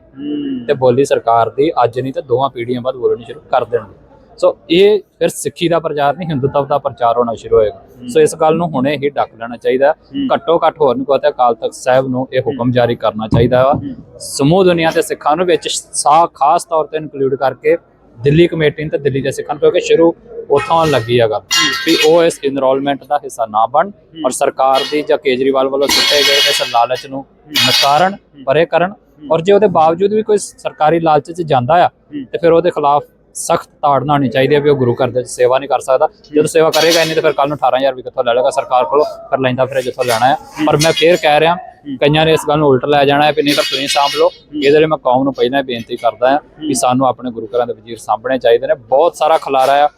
ਤੇ ਬੋਲੀ ਸਰਕਾਰ ਦੀ ਅੱਜ ਨਹੀਂ ਤੇ ਦੋਵਾਂ ਪੀੜ੍ਹੀਆਂ ਬਾਅਦ ਬੋਲਣੀ ਸ਼ੁਰੂ ਕਰ ਦੇਣਗੇ। ਸੋ ਇਹ ਫਿਰ ਸਿੱਖੀ ਦਾ ਪ੍ਰਚਾਰ ਨਹੀਂ ਹਿੰਦੂਤਵ ਦਾ ਪ੍ਰਚਾਰ ਹੋਣਾ ਸ਼ੁਰੂ ਹੋਏਗਾ। ਸੋ ਇਸ ਗੱਲ ਨੂੰ ਹੁਣੇ ਹੀ ਡੱਕ ਲੈਣਾ ਚਾਹੀਦਾ। ਘੱਟੋ ਘੱਟ ਹੋਰ ਨਹੀਂ ਕਹਤਾ ਅਕਾਲ ਤਖਤ ਸਾਹਿਬ ਨੂੰ ਇਹ ਹੁਕਮ ਜਾਰੀ ਕਰਨਾ ਚਾਹੀਦਾ ਵਾ। ਸਮੂਹ ਦੁਨੀਆ ਦੇ ਸਿੱਖਾਂ ਨੂੰ ਵਿੱਚ ਸਾ ਖਾਸ ਤੌਰ ਤੇ ਇਨਕਲੂਡ ਕਰਕੇ ਦਿੱਲੀ ਕਮੇਟੀ ਤੇ ਦਿੱਲੀ ਦੇ ਸਿੱਖਾਂ ਨੂੰ ਕਿਉਂਕਿ ਸ਼ੁਰੂ ਉੱਥੋਂ ਲੱਗੀ ਗੱਲ ਵੀ ਉਹ ਇਸ ਇਨਰੋਲਮੈਂਟ ਦਾ ਹਿੱਸਾ ਨਾ ਬਣ ਔਰ ਸਰਕਾਰ ਦੀ ਜਾਂ ਕੇਜਰੀਵਾਲ ਵੱਲੋਂ ਸੁੱਟੇ ਗਏ ਇਸ ਲਾਲਚ ਨੂੰ ਨਕਾਰਨ ਪਰੇ ਕਰਨ ਔਰ ਜੇ ਉਹਦੇ ਬਾਵਜੂਦ ਵੀ ਕੋਈ ਸਰਕਾਰੀ ਲਾਲਚ 'ਚ ਜਾਂਦਾ ਆ ਤੇ ਫਿਰ ਉਹਦੇ ਖਿਲਾਫ ਸਖਤ ਤਾੜਨਾ ਹੋਣੀ ਚਾਹੀਦੀ ਹੈ ਵੀ ਉਹ ਗੁਰੂ ਘਰ ਦੇ ਸੇਵਾ ਨਹੀਂ ਕਰ ਸਕਦਾ। ਜਦੋਂ ਸੇਵਾ ਕਰੇਗਾ ਹੀ ਨਹੀਂ ਤੇ ਫਿਰ ਕੱਲ ਨੂੰ 18000 ਵੀ ਕਿੱਥੋਂ ਲੈ ਲੇਗਾ ਸਰਕਾਰ ਕੋਲੋਂ। ਫਿਰ ਲੈਂਦਾ ਫਿਰ ਜਿੱਥੋਂ ਲੈਣਾ ਹੈ। ਪਰ ਮੈਂ ਫੇਰ ਕਹਿ ਰਿਹਾ ਕਈਆਂ ਨੇ ਇਸ ਗੱਲ ਨੂੰ ਉਲਟ ਲੈ ਜਾਣਾ ਹੈ ਵੀ ਨਹੀਂ ਤਾਂ ਤੁਸੀਂ ਸਾਂਭ ਲਓ। ਇਹਦੇ ਲਈ ਮੈਂ ਕੌਮ ਨੂੰ ਪਹਿਲਾਂ ਹੀ ਬੇਨਤੀ ਕਰਦਾ ਹਾਂ ਕਿ ਸਾਨੂੰ ਆਪਣੇ ਗੁਰੂ ਘਰਾਂ ਦੇ ਵਜ਼ੀਰ ਸਾਂਭਣੇ ਚਾਹੀਦੇ ਨੇ। ਬਹੁਤ ਸਾਰਾ ਖਲਾਰਾ ਆ।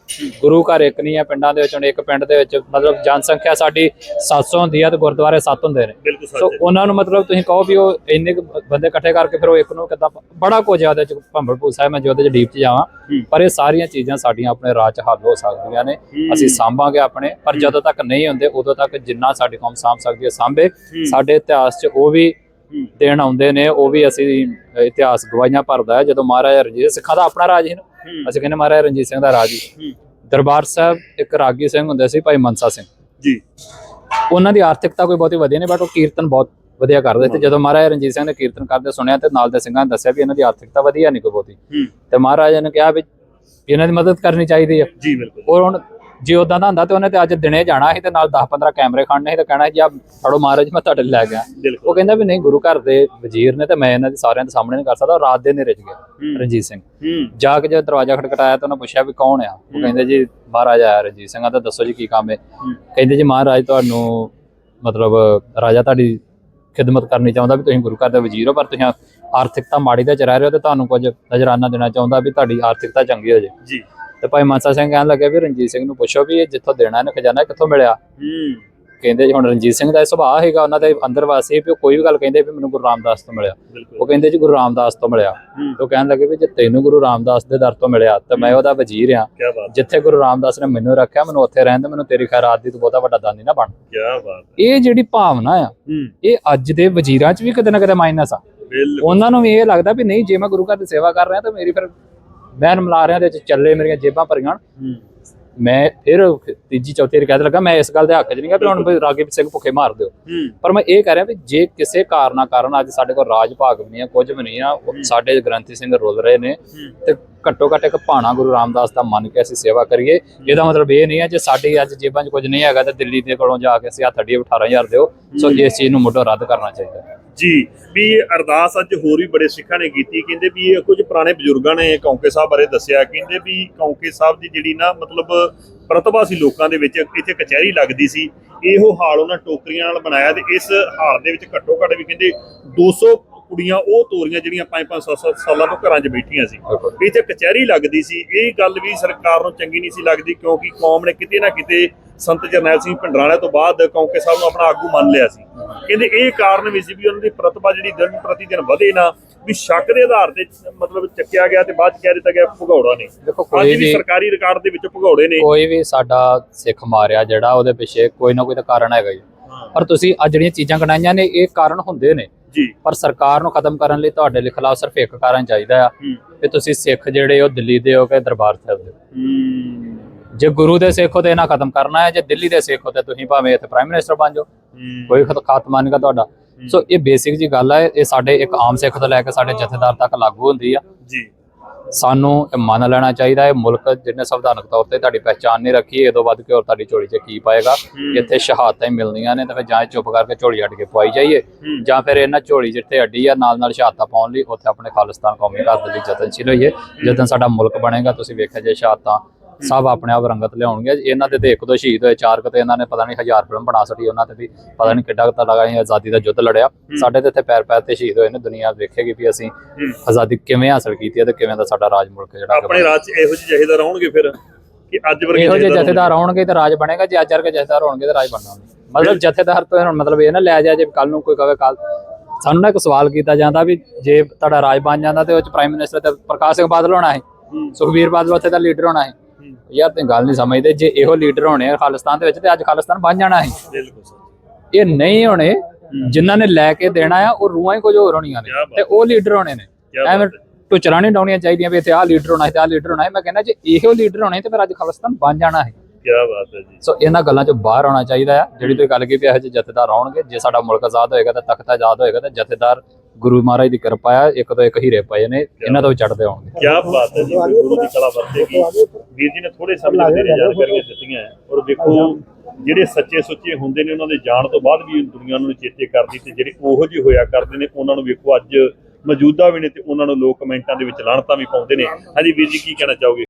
ਗੁਰੂ ਘਰ ਇੱਕ ਨਹੀਂ ਹੈ ਪਿੰਡਾਂ ਦੇ ਵਿੱਚ ਹੁਣ ਇੱਕ ਪਿੰਡ ਦੇ ਵਿੱਚ ਮਤਲਬ ਜਨਸੰਖਿਆ ਸਾਡੀ 700 ਹੁੰਦੀ ਆ ਤੇ ਗੁਰਦੁਆਰੇ 7 ਹੁੰਦੇ ਨੇ। ਸੋ ਉਹਨਾਂ ਨੂੰ ਮਤਲਬ ਤੁਸੀਂ ਕਹੋ ਵੀ ਉਹ ਇੰਨੇ ਕੁ ਬੰਦੇ ਇਕੱਠੇ ਕਰਕੇ ਫਿਰ ਉਹ ਇੱਕ ਨੂੰ ਕਿੱਦਾਂ ਬੜਾ ਕੁਝ ਆ ਉਹਦੇ ਚ ਭੰਬਲਪੂਰ ਸਾਹਿਬ ਮੈਂ ਜਿਹਦੇ ਚ ਡੀਪ ਚ ਜਾਵਾਂ। ਪਰ ਇਹ ਸਾਰੀਆਂ ਚੀਜ਼ਾਂ ਸਾਡੀਆਂ ਆਪਣੇ ਰਾਜ ਚ ਹੱਲ ਹੋ ਸਕਦੀਆਂ ਨੇ। ਅਸੀਂ ਸਾਂਭਾਂਗੇ ਆਪਣੇ ਪਰ ਜਦੋਂ ਤੱਕ ਨਹੀਂ ਹੁੰਦੇ ਉਦੋਂ ਤੱਕ ਜਿੰਨਾ ਸਾਡੀ ਕੌਮ ਸਾਂਭ ਸਕਦੀ ਹੈ ਸਾਂਭੇ। ਸਾਡੇ ਇਤਿਹਾਸ 'ਚ ਉਹ ਵੀ ਦਿਨ ਆਉਂਦੇ ਨੇ ਉਹ ਵੀ ਅਸੀਂ ਇਤਿਹਾਸ ਗਵਾਈਆਂ ਭਰਦਾ ਹੈ। ਜਦੋਂ ਮਹਾਰਾਜਾ ਰਣਜੀਤ ਸਿੱਖਾਂ ਦਾ ਆਪਣਾ ਰਾਜ ਸੀ ਨਾ ਅਸੀਂ ਕਹਿੰਦੇ ਮਹਾਰਾਜਾ ਰਣਜੀਤ ਸਿੰਘ ਦਾ ਰਾਜ ਹੀ। ਦਰਬਾਰ ਸਾਹਿਬ ਇੱਕ ਰਾਗੀ ਸਿੰਘ ਹੁੰਦੇ ਸੀ ਭਾਈ ਮਨਸਾ ਸਿੰਘ। ਜੀ। ਉਹਨਾਂ ਦੀ ਆਰਥਿਕਤਾ ਕੋਈ ਬਹੁਤੀ ਵਧੀਆ ਨਹੀਂ ਬਟ ਉਹ ਕੀਰਤਨ ਬਹੁਤ ਵਧੀਆ ਕਰਦੇ ਤੇ ਜਦੋਂ ਮਹਾਰਾਜਾ ਰਣਜੀਤ ਸਿੰਘ ਨੇ ਕੀਰਤਨ ਕਰਦੇ ਸੁਣਿਆ ਤੇ ਨਾਲ ਦੇ ਸਿੰਘਾਂ ਨੇ ਦੱਸਿਆ ਵੀ ਇਹਨਾਂ ਦੀ ਆਰਥਿਕਤਾ ਵਧੀਆ ਨਹੀਂ ਕੋਈ ਬਹੁਤੀ। ਤੇ ਮਹਾਰਾਜਾ ਨੇ ਕਿਹਾ ਵੀ ਇਹਨਾਂ ਦੀ ਮਦਦ ਕਰਨੀ ਚਾਹੀਦੀ ਹੈ ਜੀ ਬਿਲਕੁਲ। ਔਰ ਹੁਣ ਜੇ ਉਦਾਂ ਦਾ ਹੁੰਦਾ ਤੇ ਉਹਨੇ ਤੇ ਅੱਜ ਦਿਨੇ ਜਾਣਾ ਸੀ ਤੇ ਨਾਲ 10-15 ਕੈਮਰੇ ਖੜਨੇ ਸੀ ਤੇ ਕਹਿਣਾ ਜੀ ਆ ਫੜੋ ਮਹਾਰਾਜ ਮੈਂ ਤੁਹਾਡੇ ਲੈ ਗਿਆ। ਉਹ ਕਹਿੰਦਾ ਵੀ ਨਹੀਂ ਗੁਰੂ ਘਰ ਦੇ ਵਜ਼ੀਰ ਨੇ ਤੇ ਮੈਂ ਇਹਨਾਂ ਦੇ ਸਾਰਿਆਂ ਦੇ ਸਾਹਮਣੇ ਨਹੀਂ ਕਰ ਸਕਦਾ ਰਾਤ ਦੇ ਨੇਰੇ ਚ ਗਿਆ। ਰਣਜੀਤ ਸਿੰਘ। ਜਾ ਕੇ ਜਦੋਂ ਦਰਵਾਜ਼ਾ ਖਟਖਟਾਇਆ ਤਾਂ ਉਹਨਾਂ ਪੁੱਛਿਆ ਵੀ ਕੌਣ ਆ? ਉਹ ਕਹਿੰਦੇ ਜੀ ਮਹਾਰਾਜ ਆਇਆ ਰਣਜੀਤ ਸਿੰਘ ਆ ਤਾਂ ਦੱਸੋ ਜੀ ਕੀ ਕੰਮ ਹੈ। ਕਹਿੰਦੇ ਜੀ ਮਹਾਰਾਜ ਤੁਹਾਨੂੰ ਮਤਲਬ ਰਾਜਾ ਤੁਹਾਡੀ ਖਿਦਮਤ ਕਰਨੀ ਚਾਹੁੰਦਾ ਵੀ ਤੁਸੀਂ ਗੁਰੂ ਘਰ ਦੇ ਵਜ਼ੀਰ ਹੋ ਪਰ ਤੁਸੀਂ ਆਰਥਿਕਤਾ ਮਾੜੀ ਦੇ ਚ ਰਹਿ ਰਹੇ ਹੋ ਤੇ ਤੁਹਾਨੂੰ ਕੁਝ ਨਜ਼ਰਾਨਾ ਦੇਣਾ ਚਾਹੁੰਦਾ ਵੀ ਤੁਹਾਡੀ ਆਰਥਿਕਤਾ ਚੰਗੀ ਹੋ ਜਾਏ। ਜੀ। ਤੇ ਭਾਈ ਮਾਨਸਾ ਸਿੰਘ ਕਹਿਣ ਲੱਗੇ ਵੀ ਰਣਜੀਤ ਸਿੰਘ ਨੂੰ ਪੁੱਛੋ ਵੀ ਇਹ ਜਿੱਥੋਂ ਦੇਣਾ ਇਹਨੇ ਖਜ਼ਾਨਾ ਕਿੱਥੋਂ ਮਿਲਿਆ? ਹੂੰ। ਕਹਿੰਦੇ ਜੀ ਹੁਣ ਰਣਜੀਤ ਸਿੰਘ ਦਾ ਸੁਭਾਅ ਹੈਗਾ ਉਹਨਾਂ ਦੇ ਅੰਦਰ ਵਾਸੀ ਵੀ ਕੋਈ ਵੀ ਗੱਲ ਕਹਿੰਦੇ ਵੀ ਮੈਨੂੰ ਗੁਰੂ ਰਾਮਦਾਸ ਤੋਂ ਮਿਲਿਆ। ਉਹ ਕਹਿੰਦੇ ਜੀ ਗੁਰੂ ਰਾਮਦਾਸ ਤੋਂ ਮਿਲਿਆ। ਉਹ ਕਹਿਣ ਲੱਗੇ ਵੀ ਜੇ ਤੈਨੂੰ ਗੁਰੂ ਰਾਮਦਾਸ ਦੇ ਦਰ ਤੋਂ ਮਿਲਿਆ ਤੇ ਮੈਂ ਉਹਦਾ ਵਜ਼ੀਰ ਆ ਜਿੱਥੇ ਗੁਰੂ ਰਾਮਦਾਸ ਨੇ ਮੈਨੂੰ ਰੱਖਿਆ ਮੈਨੂੰ ਉੱਥੇ ਰਹਿਣ ਦੇ ਮੈਨੂੰ ਤੇਰੀ ਖੈਰਾਤ ਦੀ ਤੂੰ ਬਹੁਤਾ ਵੱਡਾ ਦਾਨੀ ਨਾ ਬਣ। ਕੀ ਬਾਤ ਇਹ ਜਿਹੜੀ ਭਾਵਨਾ ਆ ਇਹ ਅੱਜ ਦੇ ਵਜ਼ੀਰਾਂ 'ਚ ਵੀ ਕਿਤੇ ਨਾ ਕਿਤੇ ਮਾਈਨਸ ਆ। ਉਹਨਾਂ ਨੂੰ ਵੀ ਇਹ ਲੱਗਦਾ ਵੀ ਨਹੀਂ ਜੇ ਮੈਂ ਗੁਰੂ ਘਰ ਦੀ ਸੇਵਾ ਕਰ ਰਿਹਾ ਤਾਂ ਮੇਰੀ ਫਿਰ ਬਹਿਨ ਮਲਾਰਿਆਂ ਦੇ ਵਿੱਚ ਚੱਲੇ ਮੇਰੀਆਂ ਜੇਬਾਂ ਭਰੀਆਂ। ਮੈਂ ਫਿਰ ਤੀਜੀ ਚੌਥੀ ਕਹਿ ਲੱਗਾ ਮੈਂ ਇਸ ਗੱਲ ਦੇ ਹੱਕ 'ਚ ਨਹੀਂ ਗਾ ਵੀ ਹੁਣ ਰਾਗੀ ਸਿੰਘ ਭੁੱਖੇ ਮਾਰ ਦਿਓ। ਪਰ ਮੈਂ ਇਹ ਕਹਿ ਰਿਹਾ ਵੀ ਜੇ ਕਿਸੇ ਕਾਰਨਾ ਕਾਰਨ ਅੱਜ ਸਾਡੇ ਕੋਲ ਰਾਜ ਭਾਗ ਵੀ ਨਹੀਂ ਆ ਕੁਝ ਵੀ ਨਹੀਂ ਆ ਸਾਡੇ ਗ੍ਰੰਥੀ ਸਿੰਘ ਰੁਲ ਰਹੇ ਨੇ ਤੇ ਘੱਟੋ ਘੱਟ ਇੱਕ ਭਾਣਾ ਗੁਰੂ ਰਾਮਦਾਸ ਦਾ ਮੰਨ ਕੇ ਅਸੀਂ ਸੇਵਾ ਕਰੀਏ। ਇਹਦਾ ਮਤਲਬ ਇਹ ਨਹੀਂ ਹੈ ਜੇ ਸਾਡੀ ਅੱਜ ਜੇਬਾਂ 'ਚ ਕੁਝ ਨਹੀਂ ਹੈਗਾ ਤਾਂ ਦਿੱਲੀ ਦੇ ਕੋਲੋਂ ਜਾ ਕੇ ਅਸੀਂ ਹੱਥ ਅੱਡੀਏ 18000 ਦਿਓ। ਸੋ ਇਸ ਚੀਜ਼ ਨੂੰ ਮੁੱਢੋਂ ਰੱਦ ਕਰਨਾ ਚਾਹੀਦਾ। ਜੀ। ਵੀ ਇਹ ਅਰਦਾਸ ਅੱਜ ਹੋਰ ਵੀ ਬੜੇ ਸਿੱਖਾਂ ਨੇ ਕੀਤੀ। ਕਹਿੰਦੇ ਵੀ ਇਹ ਕੁਝ ਪੁਰਾਣੇ ਬਜ਼ੁਰਗਾਂ ਨੇ ਕੌਂਕੇ ਸਾਹਿਬ ਬਾਰੇ ਦੱਸਿਆ। ਕਹਿੰਦੇ ਵੀ ਕੌਂਕੇ ਸਾਹਿਬ ਦੀ ਜਿਹੜੀ ਨਾ ਮਤਲਬ ਪ੍ਰਤਿਭਾ ਸੀ ਲੋਕਾਂ ਦੇ ਵਿੱਚ, ਇੱਥੇ ਕਚਹਿਰੀ ਲੱਗਦੀ ਸੀ। ਇਹੋ ਹਾਲ ਉਹਨਾਂ ਟੋਕਰੀਆਂ ਨਾਲ ਬਣਾਇਆ ਤੇ ਇਸ ਹਾਲ ਦੇ ਵਿੱਚ ਘੱਟੋ ਘੱਟ ਵੀ ਕਹਿੰਦੇ 200 ਕੁੜੀਆਂ ਉਹ ਤੋਰੀਆਂ ਜਿਹੜੀਆਂ 5-5 7 ਸਾਲਾਂ ਤੋਂ ਘਰਾਂ 'ਚ ਬੈਠੀਆਂ ਸੀ। ਵੀ ਇੱਥੇ ਕਚਹਿਰੀ ਲੱਗਦੀ ਸੀ। ਇਹ ਗੱਲ ਵੀ ਸਰਕਾਰ ਨੂੰ ਚੰਗੀ ਨਹੀਂ ਸੀ ਲੱਗਦੀ ਕਿਉਂਕਿ ਕੌਮ ਨੇ ਕਿਤੇ ਨਾ ਕਿਤੇ ਸੰਤ ਜਰਨੈਲ ਸਿੰਘ ਭਿੰਡਰਾਂਵਾਲੇ ਤੋਂ ਬਾਅਦ ਕੌਂਕੇ ਸਾਹਿਬ ਨੂੰ ਆਪਣਾ ਆਗੂ ਮੰਨ ਲਿਆ ਸੀ। ਕਹਿੰਦੇ ਇਹ ਕਾਰਨ ਵੀ ਸੀ ਵੀ ਉਹਨਾਂ ਦੀ ਪ੍ਰਤਿਭਾ ਜਿਹੜੀ ਦਿਨ ਪ੍ਰਤੀ ਦਿਨ ਵਧੇ ਨਾ ਵੀ ਸ਼ੱਕ ਦੇ ਆਧਾਰ ਤੇ ਮਤਲਬ ਚੱਕਿਆ ਗਿਆ ਤੇ ਬਾਅਦ ਚ ਕਹਿ ਦਿੱਤਾ ਗਿਆ ਭਗੌੜਾ ਨੇ ਦੇਖੋ ਕੋਈ ਵੀ ਵੀ ਸਰਕਾਰੀ ਰਿਕਾਰਡ ਦੇ ਵਿੱਚ ਭਗੌੜੇ ਨੇ। ਕੋਈ ਵੀ ਸਾਡਾ ਸਿੱਖ ਮਾਰਿਆ ਜਿਹੜਾ ਉਹਦੇ ਪਿੱਛੇ ਕੋਈ ਨਾ ਕੋਈ ਤਾਂ ਕਾਰਨ ਹੈਗਾ ਹੀ ਪਰ ਤੁਸੀਂ ਆ ਜਿਹੜੀਆਂ ਚੀਜ਼ਾਂ ਗਣਾਈਆਂ ਨੇ ਇਹ ਕਾਰਨ ਹੁੰਦੇ ਨੇ। ਜੀ। ਪਰ ਸਰਕਾਰ ਨੂੰ ਖਤਮ ਕਰਨ ਲਈ ਤੁਹਾਡੇ ਲਈ ਖਿਲਾਫ ਸਿਰਫ ਇੱਕ ਕਾਰਨ ਚਾਹੀਦਾ ਆ ਕਿ ਤੁਸੀਂ ਸਿੱਖ ਜਿਹੜੇ ਹੋ ਦਿੱਲੀ ਦੇ ਹੋ ਕੇ ਦਰਬਾਰ ਸਾਹਿਬ ਦੇ ਜੇ ਗੁਰੂ ਦੇ ਸਿੱਖ ਹੋ ਤੇ ਇਹਨਾਂ ਖਤਮ ਕਰਨਾ ਹੈ ਜੇ ਦਿੱਲੀ ਦੇ ਸਿੱਖ ਹੋ ਤੇ ਤੁਸੀਂ ਭਾਵੇਂ ਇੱਥੇ ਪ੍ਰਾਈਮ ਮਿਨਿਸਟਰ ਬਣ ਜਾਓ। ਕੋਈ ਖਤ- ਖਾਤਮਾ ਨਹੀਂ ਗਾ ਤੁਹਾਡਾ। ਸੋ ਇਹ ਬੇਸਿਕ ਜੀ ਗੱਲ ਹੈ ਇਹ ਸਾਡੇ ਇੱਕ ਆਮ ਸਿੱਖ ਤੋਂ ਲੈ ਕੇ ਸਾਡੇ ਜਥੇਦਾਰ ਤੱਕ ਲਾਗੂ ਹੁੰਦੀ ਆ। ਜੀ। ਸਾਨੂੰ ਇਹ ਮੰਨ ਲੈਣਾ ਚਾਹੀਦਾ ਹੈ ਮੁਲਕ ਜਿਹਨੇ ਸੰਵਿਧਾਨਕ ਤੌਰ ਤੇ ਤੁਹਾਡੀ ਪਹਿਚਾਨ ਨਹੀਂ ਰੱਖੀ ਇਹ ਤੋਂ ਵੱਧ ਕੇ ਹੋਰ ਤੁਹਾਡੀ ਝੋਲੀ 'ਚ ਕੀ ਪਾਏਗਾ? ਇੱਥੇ ਸ਼ਹਾਦਤਾਂ ਹੀ ਮਿਲਦੀਆਂ ਨੇ ਤਾਂ ਫਿਰ ਜਾਂ ਚੁੱਪ ਕਰਕੇ ਝੋਲੀ ਅੱਡ ਕੇ ਪਵਾਈ ਜਾਈਏ ਜਾਂ ਫਿਰ ਇਹਨਾਂ ਝੋਲੀ ਜਿੱਥੇ ਅੱਡੀ ਆ ਨਾਲ ਨਾਲ ਸ਼ਹਾਦਤਾਂ ਪਾਉਣ ਲਈ ਉੱਥੇ ਆਪਣੇ ਖਾਲਿਸਤਾਨ ਕੌਮੀ ਘਰ ਦੇ ਲਈ ਯਤਨਸ਼ੀਲ ਹੋਈਏ। ਜਦੋਂ ਸਾਡਾ ਮੁਲਕ ਬਣੇਗਾ ਤੁਸੀਂ ਵੇਖਿਆ ਜੇ ਸ਼ਹਾਦਤਾਂ ਸਭ ਆਪਣੇ ਆਪ ਰੰਗਤ ਲਿਆਉਣਗੇ। ਇਹਨਾਂ ਦੇ ਤੇ ਇੱਕ ਦੋ ਸ਼ਹੀਦ ਹੋਏ ਚਾਰ ਕੁ ਤੇ ਇਹਨਾਂ ਨੇ ਪਤਾ ਨਹੀਂ ਹਜ਼ਾਰ ਫਿਲਮ ਬਣਾ ਛੱਡੀ ਉਹਨਾਂ ਤੇ ਵੀ ਪਤਾ ਨਹੀਂ ਕਿੱਡਾ ਕੁ ਲਗਾਈ ਆਜ਼ਾਦੀ ਦਾ ਯੁੱਧ ਲੜਿਆ। ਸਾਡੇ ਤੇ ਇੱਥੇ ਪੈਰ ਪੈਰ ਤੇ ਸ਼ਹੀਦ ਹੋਏ ਨੇ ਦੁਨੀਆ ਵੇਖੇਗੀ ਵੀ ਅਸੀਂ ਆਜ਼ਾਦੀ ਕਿਵੇਂ ਹਾਸਲ ਕੀਤੀ ਹੈ ਤੇ ਕਿਵੇਂ ਦਾ ਸਾਡਾ ਰਾਜ ਮੁਲਕ ਜਿਹੜਾ ਆਪਣੇ ਰਾਜ ਇਹੋ ਜਿਹੇ ਜਹੇਦਾਰ ਆਉਣਗੇ ਫਿਰ? ਕਿ ਅੱਜ ਵਰਗੇ ਇਹੋ ਜਿਹੇ ਜਥੇਦਾਰ ਆਉਣਗੇ ਤੇ ਰਾਜ ਬਣੇਗਾ ਜੇ ਅੱਜ ਵਰਗੇ ਜਥੇਦਾਰ ਹੋਣਗੇ ਤੇ ਰਾਜ ਬਣਨਾ ਮਤਲਬ ਜਥੇਦਾਰ ਤੋਂ ਹੁਣ ਮਤਲਬ ਇਹ ਨਾ ਲਿਆ ਜਾ ਜੇ ਕੱਲ ਨੂੰ ਕੋਈ ਕਵੇ ਕੱਲ ਸਾਨੂੰ ਨਾ ਇੱਕ ਸਵਾਲ ਕੀਤਾ ਜਾਂਦਾ ਵੀ ਜੇ ਤੁਹਾਡਾ ਰਾਜ ਬਣ ਜਾਂਦਾ ਤੇ ਉਹ ਚ ਪ੍ਰਾਈਮ ਮਿਨਿਸਟਰ ਤੇ ਪ੍ਰਕਾਸ਼ ਸਿੰਘ ਬਾਦਲ ਹੋਣਾ ਹੈ। ਸੁਖਬੀਰ ਬਾਦਲ ਉੱਥੇ ਦਾ ਲੀਡਰ ਹੋਣਾ ਹੈ ਯਾਰ ਤੇ ਗੱਲ ਨਹੀਂ ਸਮਝਦੇ ਜੇ ਇਹੋ ਲੀਡਰ ਹੋਣੇ ਆ ਖਾਲਿਸਤਾਨ ਦੇ ਵਿੱਚ ਤੇ ਅੱਜ ਖਾਲਿਸਤਾਨ ਬਣ ਜਾਣਾ ਹੈ ਬਿਲਕੁਲ ਸਰ। ਇਹ ਨਹੀਂ ਹੋਣੇ ਜਿਨ੍ਹਾਂ ਨੇ ਲੈ ਕੇ ਦੇਣਾ ਆ ਉਹ ਰੂਹਾਂ ਹੀ ਕੁਝ ਹੋਰ ਹੋਣੀਆਂ ਨੇ। ਤੇ ਉਹ ਲੀਡਰ ਹੋਣੇ ਨੇ। ਐਵੇਂ ਹੈ। ਟੁਚਰਾਂ ਨਹੀਂ ਡਾਉਣੀਆਂ ਚਾਹੀਦੀਆਂ ਵੀ ਇੱਥੇ ਲੀਡਰ ਹੋਣਾ ਹੈ ਤੇ ਆਹ ਲੀਡਰ ਹੋਣਾ। ਹੈ ਮੈਂ ਕਹਿੰਦਾ ਜੇ ਇਹੋ ਲੀਡਰ ਹੋਣੇ ਤੇ ਫਿਰ ਅੱਜ ਖਾਲਿਸਤਾਨ ਬਣ ਜਾਣਾ ਹੈ ਕੀ ਬਾਤ ਹੈ ਜੀ। ਸੋ ਇਹਨਾਂ ਗੱਲਾਂ ਚੋਂ ਬਾਹਰ ਆਉਣਾ ਚਾਹੀਦਾ ਆ। ਜਿਹੜੀ ਤੁਸੀਂ ਗੱਲ ਕੀਤੀ ਇਹੋ ਜਿਹੇ ਜਥੇਦਾਰ ਆਉਣਗੇ। ਜੇ ਸਾਡਾ ਮੁਲਕ ਆਜ਼ਾਦ ਹੋਏਗਾ ਤਾਂ ਤਖਤ ਆਜ਼ਾਦ ਹੋਏਗਾ ਤਾਂ ਜਥੇਦਾਰ ਗੁਰੂ ਮਹਾਰਾਜ ਦੀ ਕਿਰਪਾ ਆ, ਇੱਕ ਤੋਂ ਇੱਕ ਹੀਰੇ ਪਏ ਨੇ, ਇਹਨਾਂ ਤੋਂ ਚੜਦੇ ਆਉਣਗੇ। ਕੀ ਬਾਤ ਹੈ ਜੀ, ਗੁਰੂ ਦੀ ਕਲਾ ਵਰਤੇਗੀ। ਵੀਰ ਜੀ ਨੇ ਥੋੜੇ ਸਮੇਂ ਦੇ ਮੇਰੇ ਜਾਣਕਾਰੀਆਂ ਦਿੱਤੀਆਂ ਔਰ ਦੇਖੋ, ਜਿਹੜੇ ਸੱਚੇ ਸੁੱਚੇ ਹੁੰਦੇ ਨੇ, ਉਹਨਾਂ ਦੇ ਜਾਣ ਤੋਂ ਬਾਅਦ ਵੀ ਦੁਨੀਆ ਨੂੰ ਚੇਤੇ ਕਰਦੀ ਤੇ ਜਿਹੜੇ ਉਹੋ ਜਿਹੇ ਹੋਇਆ ਕਰਦੇ ਨੇ, ਉਹਨਾਂ ਨੂੰ ਵੇਖੋ ਅੱਜ ਮੌਜੂਦਾ ਵੀ ਨੇ ਤੇ ਉਹਨਾਂ ਨੂੰ ਲੋਕ ਕਮੈਂਟਾਂ ਦੇ ਵਿੱਚ ਲਾਹਣਤਾਂ ਵੀ ਪਾਉਂਦੇ ਨੇ। ਹਾਂਜੀ ਵੀਰ ਜੀ, ਕੀ ਕਹਿਣਾ ਚਾਹੋਗੇ?